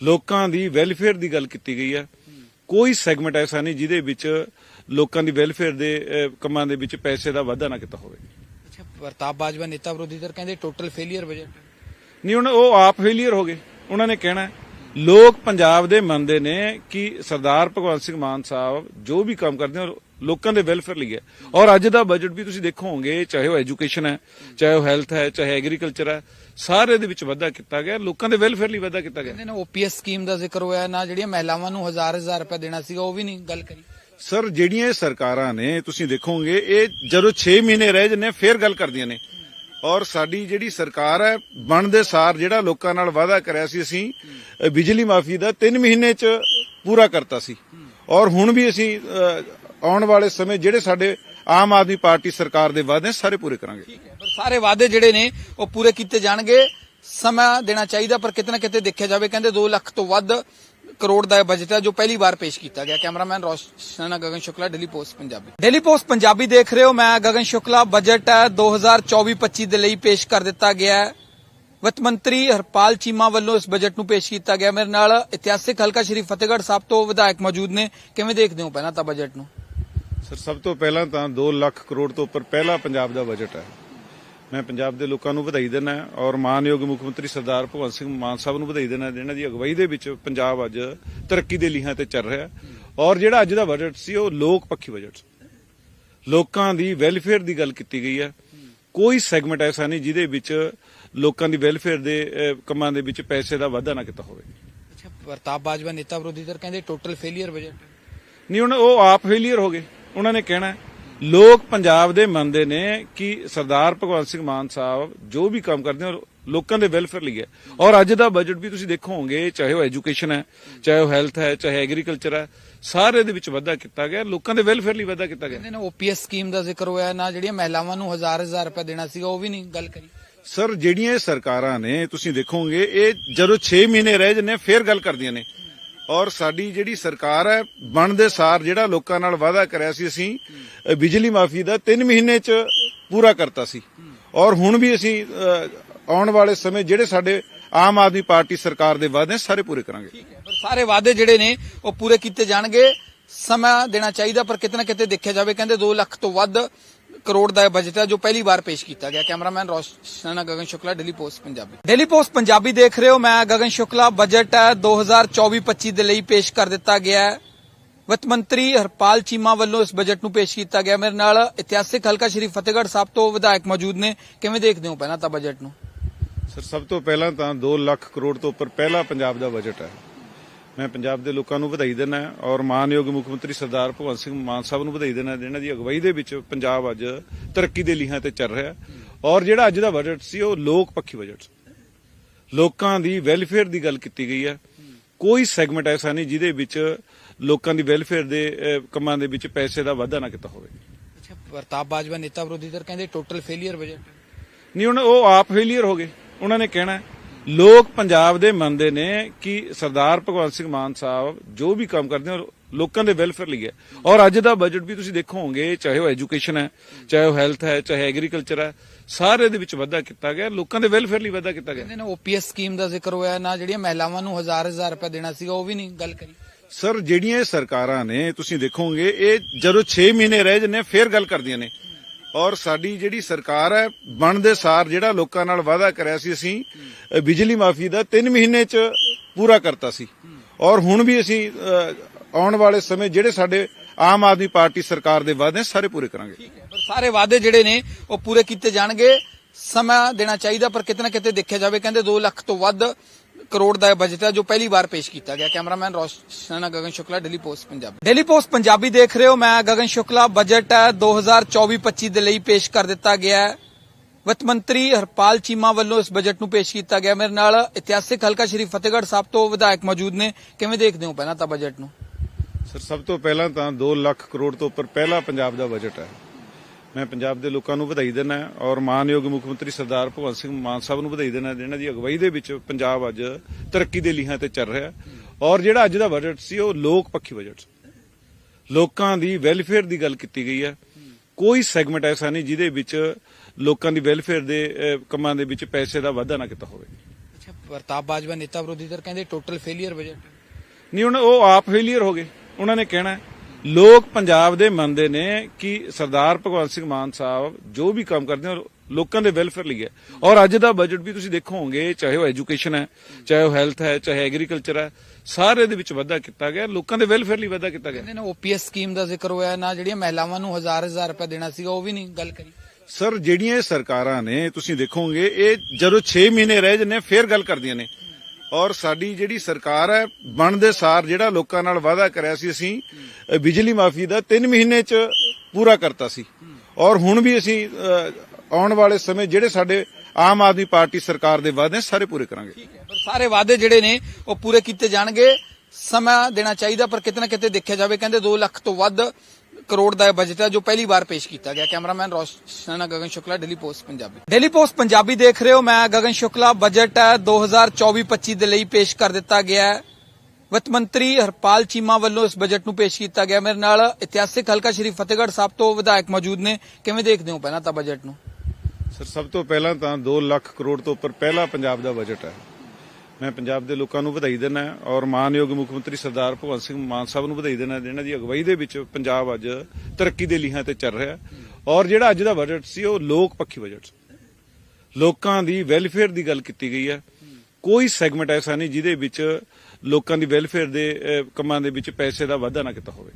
ਲੋਕਾਂ ਦੀ ਵੈਲਫੇਅਰ ਦੀ ਗੱਲ ਕੀਤੀ ਗਈ ਹੈ। ਕੋਈ ਸੈਗਮੈਂਟ ਐਸਾ ਨਹੀਂ ਜਿਹਦੇ ਵਿੱਚ ਲੋਕਾਂ ਦੀ ਵੈਲਫੇਅਰ ਦੇ ਕੰਮਾਂ ਦੇ ਵਿੱਚ ਪੈਸੇ ਦਾ ਵਾਧਾ ਨਾ ਕੀਤਾ ਹੋਵੇ। ਅੱਛਾ ਪ੍ਰਤਾਪ ਬਾਜਵਾ ਨੇਤਾ ਵਿਰੋਧੀ ਧਿਰ ਕਹਿੰਦੇ ਟੋਟਲ ਫੇਲਿਅਰ ਬਜਟ ਨਹੀਂ ਉਹ ਆਪ ਫੇਲੀਅਰ ਹੋ ਗਏ। ਉਹਨਾਂ ਨੇ ਕਹਿਣਾ ਲੋਕ ਪੰਜਾਬ ਦੇ ਮੰਨਦੇ ਨੇ ਕਿ ਸਰਦਾਰ ਭਗਵੰਤ ਸਿੰਘ ਮਾਨ ਸਾਹਿਬ ਜੋ ਵੀ ਕੰਮ ਕਰਦੇ ਹੋ ਲੋਕਾਂ ਦੇ ਵੈਲਫੇਅਰ ਲਈ ਹੈ। ਔਰ ਅੱਜ ਦਾ ਬਜਟ ਵੀ ਤੁਸੀਂ ਦੇਖੋਗੇ ਚਾਹੇ ਉਹ ਐਜੂਕੇਸ਼ਨ ਹੈ ਚਾਹੇ ਉਹ ਹੈਲਥ ਹੈ ਚਾਹੇ ਐਗਰੀਕਲਚਰ ਹੈ ਸਾਰੇ ਦੇ ਵਿੱਚ ਵਾਧਾ ਕੀਤਾ ਗਿਆ ਲੋਕਾਂ ਦੇ ਵੈਲਫੇਅਰ ਲਈ ਵਾਧਾ ਕੀਤਾ ਗਿਆ। ਨੇ ਓਪੀਐਸ ਸਕੀਮ ਦਾ ਜ਼ਿਕਰ ਹੋਇਆ ਨਾ ਜਿਹੜੀਆਂ ਮਹਿਲਾਵਾਂ ਨੂੰ ਹਜ਼ਾਰ ਹਜ਼ਾਰ ਰੁਪਏ ਦੇਣਾ ਸੀਗਾ ਉਹ ਵੀ ਨਹੀਂ ਗੱਲ ਕਰੀ। ਸਰ ਜਿਹੜੀਆਂ ਸਰਕਾਰਾਂ ਨੇ ਤੁਸੀਂ ਦੇਖੋਗੇ ਇਹ ਜਦੋਂ 6 ਮਹੀਨੇ ਰਹਿ ਜੰਨੇ ਫੇਰ ਗੱਲ ਕਰਦੀਆਂ ਨੇ। ਔਰ ਸਾਡੀ ਜਿਹੜੀ ਸਰਕਾਰ ਹੈ, ਬਣਦੇ ਸਾਰ ਜਿਹੜਾ ਲੋਕਾਂ ਨਾਲ ਵਾਅਦਾ ਕਰਿਆ ਸੀ ਅਸੀਂ ਬਿਜਲੀ ਮਾਫੀ ਦਾ 3 ਮਹੀਨੇ ਚ ਪੂਰਾ ਕਰਤਾ ਸੀ। ਔਰ ਹੁਣ ਵੀ ਅਸੀਂ ਆਉਣ ਵਾਲੇ ਸਮੇਂ ਜਿਹੜੇ ਸਾਡੇ ਆਮ ਆਦਮੀ ਪਾਰਟੀ ਸਰਕਾਰ ਦੇ ਵਾਅਦੇ ਸਾਰੇ ਪੂਰੇ ਕਰਾਂਗੇ। ਪਰ ਸਾਰੇ ਵਾਅਦੇ ਜਿਹੜੇ ਨੇ, ਉਹ ਪੂਰੇ ਕੀਤੇ ਜਾਣਗੇ। ਸਮਾਂ ਦੇਣਾ ਚਾਹੀਦਾ, ਪਰ ਕਿਤੇ ਨਾ ਕਿਤੇ ਦੇਖਿਆ ਜਾਵੇ, ਕਹਿੰਦੇ 2 ਲੱਖ ਤੋਂ ਵੱਧ ਕਰੋੜ ਦਾ ਬਜਟ ਹੈ ਜੋ ਪਹਿਲੀ ਵਾਰ ਪੇਸ਼ ਕੀਤਾ ਗਿਆ। Cameraman Roshan Gagan Shukla Delhi Post Punjabi. Delhi Post Punjabi ਦੇਖ ਰਹੇ ਹੋ। ਮੈਂ ਗਗਨ ਸ਼ੁਕਲਾ। ਬਜਟ ਹੈ 2024-25 ਦੇ ਲਈ ਪੇਸ਼ ਕਰ ਦਿੱਤਾ ਗਿਆ ਹੈ। ਵਿੱਤ ਮੰਤਰੀ ਹਰਪਾਲ ਚੀਮਾ ਵੱਲੋਂ ਇਸ ਬਜਟ ਨੂੰ ਪੇਸ਼ ਕੀਤਾ ਗਿਆ। ਮੇਰੇ ਨਾਲ ਇਤਿਹਾਸਿਕ ਹਲਕਾ ਸ਼੍ਰੀ ਫਤਿਹਗੜ੍ਹ ਸਾਹਿਬ ਤੋਂ ਵਿਧਾਇਕ ਮੌਜੂਦ ਨੇ। ਕਿਵੇਂ ਦੇਖਦੇ ਹੋ ਪਹਿਲਾਂ ਤਾਂ ਬਜਟ ਨੂੰ? ਸਰ ਸਭ ਤੋਂ ਪਹਿਲਾਂ ਤਾਂ 2 ਲੱਖ ਕਰੋੜ ਤੋਂ ਉੱਪਰ ਪਹਿਲਾ ਪੰਜਾਬ ਦਾ ਬਜਟ ਹੈ। ਮੈਂ ਪੰਜਾਬ ਦੇ ਲੋਕਾਂ ਨੂੰ ਵਧਾਈ ਦਿੰਦਾ ਔਰ ਮਾਨਯੋਗ ਮੁੱਖ ਮੰਤਰੀ ਸਰਦਾਰ ਭਗਵੰਤ ਸਿੰਘ ਮਾਨ ਸਾਹਿਬ ਨੂੰ ਵਧਾਈ ਦਿੰਦਾ ਜਿਨ੍ਹਾਂ ਦੀ ਅਗਵਾਈ ਦੇ ਵਿੱਚ ਪੰਜਾਬ ਅੱਜ ਤਰੱਕੀ ਦੇ ਲੀਹਾਂ ਤੇ ਚੱਲ ਰਿਹਾ। ਔਰ ਜਿਹੜਾ ਅੱਜ ਦਾ ਬਜਟ ਸੀ ਉਹ ਲੋਕ ਪੱਖੀ ਬਜਟ ਸੀ। ਲੋਕਾਂ ਦੀ ਵੈਲਫੇਅਰ ਦੀ ਗੱਲ ਕੀਤੀ ਗਈ ਹੈ। ਕੋਈ ਸੈਗਮੈਂਟ ਐਸਾ ਨਹੀਂ ਜਿਹਦੇ ਵਿੱਚ ਲੋਕਾਂ ਦੀ ਵੈਲਫੇਅਰ ਦੇ ਕੰਮਾਂ ਦੇ ਵਿੱਚ ਪੈਸੇ ਦਾ ਵਾਧਾ ਨਾ ਕੀਤਾ ਹੋਵੇ। ਅੱਛਾ ਪ੍ਰਤਾਪ ਬਾਜਵਾ ਨੇਤਾ ਵਿਰੋਧੀ ਧਿਰ ਕਹਿੰਦੇ ਟੋਟਲ ਫੇਲਿਅਰ ਬਜਟ ਨਹੀਂ ਉਹ ਆਪ ਫੇਲੀਅਰ ਹੋ ਗਏ। ਉਹਨਾਂ ਨੇ ਕਹਿਣਾ ਲੋਕ ਪੰਜਾਬ ਦੇ ਮੰਨਦੇ ਨੇ ਕਿ ਸਰਦਾਰ ਭਗਵੰਤ ਸਿੰਘ ਮਾਨ ਸਾਹਿਬ ਜੋ ਵੀ ਕੰਮ ਕਰਦੇ ਹੋ ਲੋਕਾਂ ਦੇ ਵੈਲਫੇਅਰ ਲਈ ਹੈ। ਔਰ ਅੱਜ ਦਾ ਬਜਟ ਵੀ ਤੁਸੀਂ ਦੇਖੋਗੇ ਚਾਹੇ ਉਹ ਐਜੂਕੇਸ਼ਨ ਹੈ ਚਾਹੇ ਉਹ ਹੈਲਥ ਹੈ ਚਾਹੇ ਐਗਰੀਕਲਚਰ ਹੈ ਸਾਰੇ ਦੇ ਵਿੱਚ ਵਾਧਾ ਕੀਤਾ ਗਿਆ ਲੋਕਾਂ ਦੇ ਵੈਲਫੇਅਰ ਲਈ ਵਾਧਾ ਕੀਤਾ ਗਿਆ। ਕਹਿੰਦੇ ਨੇ ਓਪੀਐਸ ਸਕੀਮ ਦਾ ਜ਼ਿਕਰ ਹੋਇਆ ਨਾ ਜਿਹੜੀਆਂ ਮਹਿਲਾਵਾਂ ਨੂੰ ਹਜ਼ਾਰ ਹਜ਼ਾਰ ਰੁਪਏ ਦੇਣਾ ਸੀਗਾ ਉਹ ਵੀ ਨਹੀਂ ਗੱਲ ਕਰੀ। ਸਰ ਜਿਹੜੀਆਂ ਸਰਕਾਰਾਂ ਨੇ ਤੁਸੀਂ ਦੇਖੋਗੇ ਇਹ ਜਦੋਂ 6 ਮਹੀਨੇ ਰਹਿ ਜੰਨੇ ਫੇਰ ਗੱਲ ਕਰਦੀਆਂ ਨੇ। ਔਰ ਸਾਡੀ ਜਿਹੜੀ ਸਰਕਾਰ ਹੈ, ਬਣਦੇ ਸਾਰ ਜਿਹੜਾ ਲੋਕਾਂ ਨਾਲ ਵਾਅਦਾ ਕਰਿਆ ਸੀ ਅਸੀਂ ਬਿਜਲੀ ਮਾਫੀ ਦਾ 3 ਮਹੀਨੇ ਚ ਪੂਰਾ ਕਰਤਾ ਸੀ। ਔਰ ਹੁਣ ਵੀ ਅਸੀਂ ਆਉਣ ਵਾਲੇ ਸਮੇਂ ਜਿਹੜੇ ਸਾਡੇ ਆਮ ਆਦਮੀ ਪਾਰਟੀ ਸਰਕਾਰ ਦੇ ਵਾਅਦੇ ਸਾਰੇ ਪੂਰੇ ਕਰਾਂਗੇ। ਪਰ ਸਾਰੇ ਵਾਅਦੇ ਜਿਹੜੇ ਨੇ, ਉਹ ਪੂਰੇ ਕੀਤੇ ਜਾਣਗੇ। ਸਮਾਂ ਦੇਣਾ ਚਾਹੀਦਾ, ਪਰ ਕਿਤੇ ਨਾ ਕਿਤੇ ਦੇਖਿਆ ਜਾਵੇ, ਕਹਿੰਦੇ 2 ਲੱਖ ਤੋਂ ਵੱਧ ਕਰੋੜ ਦਾ ਬਜਟ ਹੈ ਜੋ ਪਹਿਲੀ ਵਾਰ ਪੇਸ਼ ਕੀਤਾ ਗਿਆ। Cameraman Roshan Gagan Shukla Delhi Post Punjabi. Delhi Post Punjabi ਦੇਖ ਰਹੇ ਹੋ। ਮੈਂ ਗਗਨ ਸ਼ੁਕਲਾ। ਬਜਟ ਹੈ 2024-25 ਦੇ ਲਈ ਪੇਸ਼ ਕਰ ਦਿੱਤਾ ਗਿਆ ਹੈ। ਵਿੱਤ ਮੰਤਰੀ ਹਰਪਾਲ ਚੀਮਾ ਵੱਲੋਂ ਇਸ ਬਜਟ ਨੂੰ ਪੇਸ਼ ਕੀਤਾ ਗਿਆ। ਮੇਰੇ ਨਾਲ ਇਤਿਹਾਸਿਕ ਹਲਕਾ ਸ਼੍ਰੀ ਫਤਿਹਗੜ੍ਹ ਸਾਹਿਬ ਤੋਂ ਵਿਧਾਇਕ ਮੌਜੂਦ ਨੇ। ਕਿਵੇਂ ਦੇਖਦੇ ਹੋ ਪਹਿਲਾਂ ਤਾਂ ਬਜਟ ਨੂੰ? ਸਰ ਸਭ ਤੋਂ ਪਹਿਲਾਂ ਤਾਂ 2 ਲੱਖ ਕਰੋੜ ਤੋਂ ਉੱਪਰ ਪਹਿਲਾ ਪੰਜਾਬ ਦਾ ਬਜਟ ਹੈ। ਮੈਂ ਪੰਜਾਬ ਦੇ ਲੋਕਾਂ ਨੂੰ ਵਧਾਈ ਦਿੰਦਾ ਔਰ ਮਾਨਯੋਗ ਮੁੱਖ ਮੰਤਰੀ ਸਰਦਾਰ ਭਗਵੰਤ ਸਿੰਘ ਮਾਨ ਸਾਹਿਬ ਨੂੰ ਵਧਾਈ ਦਿੰਦਾ ਜਿਨ੍ਹਾਂ ਦੀ ਅਗਵਾਈ ਦੇ ਵਿੱਚ ਪੰਜਾਬ ਅੱਜ ਤਰੱਕੀ ਦੇ ਲੀਹਾਂ ਤੇ ਚੱਲ ਰਿਹਾ ਔਰ ਜਿਹੜਾ ਅੱਜ ਦਾ ਬਜਟ ਸੀ ਉਹ ਲੋਕ ਪੱਖੀ ਬਜਟ ਸੀ। ਲੋਕਾਂ ਦੀ ਵੈਲਫੇਅਰ ਦੀ ਗੱਲ ਕੀਤੀ ਗਈ ਹੈ। ਕੋਈ ਸੈਗਮੈਂਟ ਐਸਾ ਨਹੀਂ ਜਿਹਦੇ ਵਿੱਚ ਲੋਕਾਂ ਦੀ ਵੈਲਫੇਅਰ ਦੇ ਕੰਮਾਂ ਦੇ ਵਿੱਚ ਪੈਸੇ ਦਾ ਵਾਧਾ ਨਾ ਕੀਤਾ ਹੋਵੇ। ਅੱਛਾ ਪ੍ਰਤਾਪ ਬਾਜਵਾ ਨੇਤਾ ਵਿਰੋਧੀ ਧਿਰ ਕਹਿੰਦੇ ਟੋਟਲ ਫੇਲਿਅਰ ਬਜਟ ਨਹੀਂ ਉਹਨਾਂ ਉਹ ਆਪ ਫੇਲੀਅਰ ਹੋ ਗਏ। ਉਹਨਾਂ ਨੇ ਕਹਿਣਾ ਲੋਕ ਪੰਜਾਬ ਦੇ ਮੰਨਦੇ ਨੇ ਕਿ ਸਰਦਾਰ ਭਗਵੰਤ ਸਿੰਘ ਮਾਨ ਸਾਹਿਬ ਜੋ ਵੀ ਕੰਮ ਕਰਦੇ ਨੇ ਲੋਕਾਂ ਦੇ ਵੈਲਫੇਅਰ ਲਈ ਹੈ। ਔਰ ਅੱਜ ਦਾ ਬਜਟ ਵੀ ਤੁਸੀਂ ਦੇਖੋਗੇ ਚਾਹੇ ਉਹ ਐਜੂਕੇਸ਼ਨ ਹੈ ਚਾਹੇ ਉਹ ਹੈਲਥ ਹੈ ਚਾਹੇ ਐਗਰੀਕਲਚਰ ਹੈ ਸਾਰੇ ਦੇ ਵਿੱਚ ਵਾਧਾ ਕੀਤਾ ਗਿਆ ਲੋਕਾਂ ਦੇ ਵੈਲਫੇਅਰ ਲਈ ਵਾਧਾ ਕੀਤਾ ਗਿਆ। ਕਹਿੰਦੇ ਨੇ ਓਪੀਐਸ ਸਕੀਮ ਦਾ ਜ਼ਿਕਰ ਹੋਇਆ ਨਾ ਜਿਹੜੀਆਂ ਮਹਿਲਾਵਾਂ ਨੂੰ ਹਜ਼ਾਰ ਹਜ਼ਾਰ ਰੁਪਏ ਦੇਣਾ ਸੀਗਾ ਉਹ ਵੀ ਨਹੀਂ ਗੱਲ ਕਰੀ। ਸਰ ਜਿਹੜੀਆਂ ਸਰਕਾਰਾਂ ਨੇ ਤੁਸੀਂ ਦੇਖੋਗੇ ਇਹ ਜਦੋਂ 6 ਮਹੀਨੇ ਰਹਿ ਜੰਨੇ ਫੇਰ ਗੱਲ ਕਰਦੀਆਂ ਨੇ। ਔਰ ਸਾਡੀ ਜਿਹੜੀ ਸਰਕਾਰ ਹੈ, ਬਣਦੇ ਸਾਰ ਜਿਹੜਾ ਲੋਕਾਂ ਨਾਲ ਵਾਅਦਾ ਕਰਿਆ ਸੀ ਅਸੀਂ ਬਿਜਲੀ ਮਾਫੀ ਦਾ 3 ਮਹੀਨੇ ਚ ਪੂਰਾ ਕਰਤਾ ਸੀ। ਔਰ ਹੁਣ ਵੀ ਅਸੀਂ ਆਉਣ ਵਾਲੇ ਸਮੇਂ ਜਿਹੜੇ ਸਾਡੇ ਆਮ ਆਦਮੀ ਪਾਰਟੀ ਸਰਕਾਰ ਦੇ ਵਾਅਦੇ ਸਾਰੇ ਪੂਰੇ ਕਰਾਂਗੇ। ਪਰ ਸਾਰੇ ਵਾਅਦੇ ਜਿਹੜੇ ਨੇ, ਉਹ ਪੂਰੇ ਕੀਤੇ ਜਾਣਗੇ। ਸਮਾਂ ਦੇਣਾ ਚਾਹੀਦਾ, ਪਰ ਕਿਤੇ ਨਾ ਕਿਤੇ ਦੇਖਿਆ ਜਾਵੇ, ਕਹਿੰਦੇ 2 ਲੱਖ ਤੋਂ ਵੱਧ ਕਰੋੜ ਦਾ ਬਜਟ ਹੈ ਜੋ ਪਹਿਲੀ ਵਾਰ ਪੇਸ਼ ਕੀਤਾ ਗਿਆ। Cameraman Roshan Gagan Shukla Delhi Post Punjabi Delhi Post Punjabi ਦੇਖ ਰਹੇ ਹੋ। ਮੈਂ ਗਗਨ ਸ਼ੁਕਲਾ ਬਜਟ ਹੈ 2024-25 ਦੇ ਲਈ ਪੇਸ਼ ਕਰ ਦਿੱਤਾ ਗਿਆ ਹੈ। ਵਿੱਤ ਮੰਤਰੀ ਹਰਪਾਲ ਚੀਮਾ ਵੱਲੋਂ ਇਸ ਬਜਟ ਨੂੰ ਪੇਸ਼ ਕੀਤਾ ਗਿਆ। ਮੇਰੇ ਨਾਲ ਇਤਿਹਾਸਿਕ ਹਲਕਾ ਸ਼੍ਰੀ ਫਤਿਹਗੜ੍ਹ ਸਾਹਿਬ ਤੋਂ ਵਿਧਾਇਕ ਮੌਜੂਦ ਨੇ। ਕਿਵੇਂ ਦੇਖਦੇ ਹੋ ਪਹਿਲਾਂ ਤਾਂ ਬਜਟ ਨੂੰ? ਸਰ ਸਭ ਤੋਂ ਪਹਿਲਾਂ ਤਾਂ 2 ਲੱਖ ਕਰੋੜ ਤੋਂ ਉੱਪਰ ਪਹਿਲਾ ਪੰਜਾਬ ਦਾ ਬਜਟ ਹੈ। ਮੈਂ ਪੰਜਾਬ ਦੇ ਲੋਕਾਂ ਨੂੰ ਵਧਾਈ ਦਿੰਦਾ ਔਰ ਮਾਨਯੋਗ ਮੁੱਖ ਮੰਤਰੀ ਸਰਦਾਰ ਭਗਵੰਤ ਸਿੰਘ ਮਾਨ ਸਾਹਿਬ ਨੂੰ ਵਧਾਈ ਦਿੰਦਾ ਜਿਨ੍ਹਾਂ ਦੀ ਅਗਵਾਈ ਦੇ ਵਿੱਚ ਪੰਜਾਬ ਅੱਜ ਤਰੱਕੀ ਦੇ ਲੀਹਾਂ ਤੇ ਚੱਲ ਰਿਹਾ ਔਰ ਜਿਹੜਾ ਅੱਜ ਦਾ ਬਜਟ ਸੀ ਉਹ ਲੋਕ ਪੱਖੀ ਬਜਟ ਸੀ। ਲੋਕਾਂ ਦੀ ਵੈਲਫੇਅਰ ਦੀ ਗੱਲ ਕੀਤੀ ਗਈ ਹੈ। ਕੋਈ ਸੈਗਮੈਂਟ ਐਸਾ ਨਹੀਂ ਜਿਹਦੇ ਵਿੱਚ ਲੋਕਾਂ ਦੀ ਵੈਲਫੇਅਰ ਦੇ ਕੰਮਾਂ ਦੇ ਵਿੱਚ ਪੈਸੇ ਦਾ ਵਾਧਾ ਨਾ ਕੀਤਾ ਹੋਵੇ। ਅੱਛਾ ਪ੍ਰਤਾਪ ਬਾਜਵਾ ਨੇਤਾ ਵਿਰੋਧੀ ਧਿਰ ਕਹਿੰਦੇ ਟੋਟਲ ਫੇਲਿਅਰ ਬਜਟ ਨਹੀਂ ਉਹ ਆਪ ਫੇਲੀਅਰ ਹੋ ਗਏ। ਉਹਨਾਂ ਨੇ ਕਹਿਣਾ ਲੋਕ ਪੰਜਾਬ ਦੇ ਮੰਨਦੇ ਨੇ ਕਿ ਸਰਦਾਰ ਭਗਵੰਤ ਸਿੰਘ ਮਾਨ ਸਾਹਿਬ ਜੋ ਵੀ ਕੰਮ ਕਰਦੇ ਨੇ ਲੋਕਾਂ ਦੇ ਵੈਲਫੇਅਰ ਲਈ ਹੈ। ਔਰ ਅੱਜ ਦਾ ਬਜਟ ਵੀ ਤੁਸੀਂ ਦੇਖੋਗੇ ਚਾਹੇ ਉਹ ਐਜੂਕੇਸ਼ਨ ਹੈ ਚਾਹੇ ਉਹ ਹੈਲਥ ਹੈ ਚਾਹੇ ਐਗਰੀਕਲਚਰ ਹੈ ਸਾਰੇ ਦੇ ਵਿੱਚ ਵਾਧਾ ਕੀਤਾ ਗਿਆ ਲੋਕਾਂ ਦੇ ਵੈਲਫੇਅਰ ਲਈ ਵਾਧਾ ਕੀਤਾ ਗਿਆ। ਕਹਿੰਦੇ ਨੇ ਓਪੀਐਸ ਸਕੀਮ ਦਾ ਜ਼ਿਕਰ ਹੋਇਆ ਨਾ ਜਿਹੜੀਆਂ ਮਹਿਲਾਵਾਂ ਨੂੰ ਹਜ਼ਾਰ ਹਜ਼ਾਰ ਰੁਪਏ ਦੇਣਾ ਸੀਗਾ ਉਹ ਵੀ ਨਹੀਂ ਗੱਲ ਕਰੀ। ਸਰ ਜਿਹੜੀਆਂ ਸਰਕਾਰਾਂ ਨੇ ਤੁਸੀਂ ਦੇਖੋਗੇ ਇਹ ਜਦੋਂ 6 ਮਹੀਨੇ ਰਹਿ ਜੰਨੇ ਫੇਰ ਗੱਲ ਕਰਦੀਆਂ ਨੇ। ਔਰ ਸਾਡੀ ਜਿਹੜੀ ਸਰਕਾਰ ਹੈ, ਬਣਦੇ ਸਾਰ ਜਿਹੜਾ ਲੋਕਾਂ ਨਾਲ ਵਾਅਦਾ ਕਰਿਆ ਸੀ, ਅਸੀਂ ਬਿਜਲੀ ਮਾਫੀ ਦਾ 3 ਮਹੀਨੇ ਚ ਪੂਰਾ ਕਰਤਾ ਸੀ। ਔਰ ਹੁਣ ਵੀ ਅਸੀਂ ਆਉਣ ਵਾਲੇ ਸਮੇਂ ਜਿਹੜੇ ਸਾਡੇ ਆਮ ਆਦਮੀ ਪਾਰਟੀ ਸਰਕਾਰ ਦੇ ਵਾਅਦੇ ਸਾਰੇ ਪੂਰੇ ਕਰਾਂਗੇ। ਪਰ ਸਾਰੇ ਵਾਅਦੇ ਜਿਹੜੇ ਨੇ, ਉਹ ਪੂਰੇ ਕੀਤੇ ਜਾਣਗੇ। ਸਮਾਂ ਦੇਣਾ ਚਾਹੀਦਾ, ਪਰ ਕਿਤੇ ਨਾ ਕਿਤੇ ਦੇਖਿਆ ਜਾਵੇ, ਕਹਿੰਦੇ 2 ਲੱਖ ਤੋਂ ਵੱਧ ਕਰੋੜ ਦਾ ਬਜਟ ਹੈ ਜੋ ਪਹਿਲੀ ਵਾਰ ਪੇਸ਼ ਕੀਤਾ ਗਿਆ। Cameraman Roshan Gagan Shukla Delhi Post Punjabi. Delhi Post Punjabi ਦੇਖ ਰਹੇ ਹੋ। ਮੈਂ ਗਗਨ ਸ਼ੁਕਲਾ। ਬਜਟ ਹੈ 2024-25 ਦੇ ਲਈ ਪੇਸ਼ ਕਰ ਦਿੱਤਾ ਗਿਆ ਹੈ। ਵਿੱਤ ਮੰਤਰੀ ਹਰਪਾਲ ਚੀਮਾ ਵੱਲੋਂ ਇਸ ਬਜਟ ਨੂੰ ਪੇਸ਼ ਕੀਤਾ ਗਿਆ। ਮੇਰੇ ਨਾਲ ਇਤਿਹਾਸਿਕ ਹਲਕਾ ਸ਼੍ਰੀ ਫਤਿਹਗੜ੍ਹ ਸਾਹਿਬ ਤੋਂ ਵਿਧਾਇਕ ਮੌਜੂਦ ਨੇ। ਕਿਵੇਂ ਦੇਖਦੇ ਹੋ ਪਹਿਲਾਂ ਤਾਂ ਬਜਟ ਨੂੰ? ਸਰ ਸਭ ਤੋਂ ਪਹਿਲਾਂ ਤਾਂ 2 ਲੱਖ ਕਰੋੜ ਤੋਂ ਉੱਪਰ ਪਹਿਲਾ ਪੰਜਾਬ ਦਾ ਬਜਟ ਹੈ। ਮੈਂ ਪੰਜਾਬ ਦੇ ਲੋਕਾਂ ਨੂੰ ਵਧਾਈ ਦਿੰਦਾ ਔਰ ਮਾਨਯੋਗ ਮੁੱਖ ਮੰਤਰੀ ਸਰਦਾਰ ਭਗਵੰਤ ਸਿੰਘ ਮਾਨ ਸਾਹਿਬ ਨੂੰ ਵਧਾਈ ਦਿੰਦਾ ਜਿਨ੍ਹਾਂ ਦੀ ਅਗਵਾਈ ਦੇ ਵਿੱਚ ਪੰਜਾਬ ਅੱਜ ਤਰੱਕੀ ਦੇ ਲੀਹਾਂ ਤੇ ਚੱਲ ਰਿਹਾ ਔਰ ਜਿਹੜਾ ਅੱਜ ਦਾ ਬਜਟ ਸੀ ਉਹ ਲੋਕ ਪੱਖੀ ਬਜਟ ਸੀ। ਲੋਕਾਂ ਦੀ ਵੈਲਫੇਅਰ ਦੀ ਗੱਲ ਕੀਤੀ ਗਈ ਹੈ। ਕੋਈ ਸੈਗਮੈਂਟ ਐਸਾ ਨਹੀਂ ਜਿਹਦੇ ਵਿੱਚ ਲੋਕਾਂ ਦੀ ਵੈਲਫੇਅਰ ਦੇ ਕੰਮਾਂ ਦੇ ਵਿੱਚ ਪੈਸੇ ਦਾ ਵਾਧਾ ਨਾ ਕੀਤਾ ਹੋਵੇ।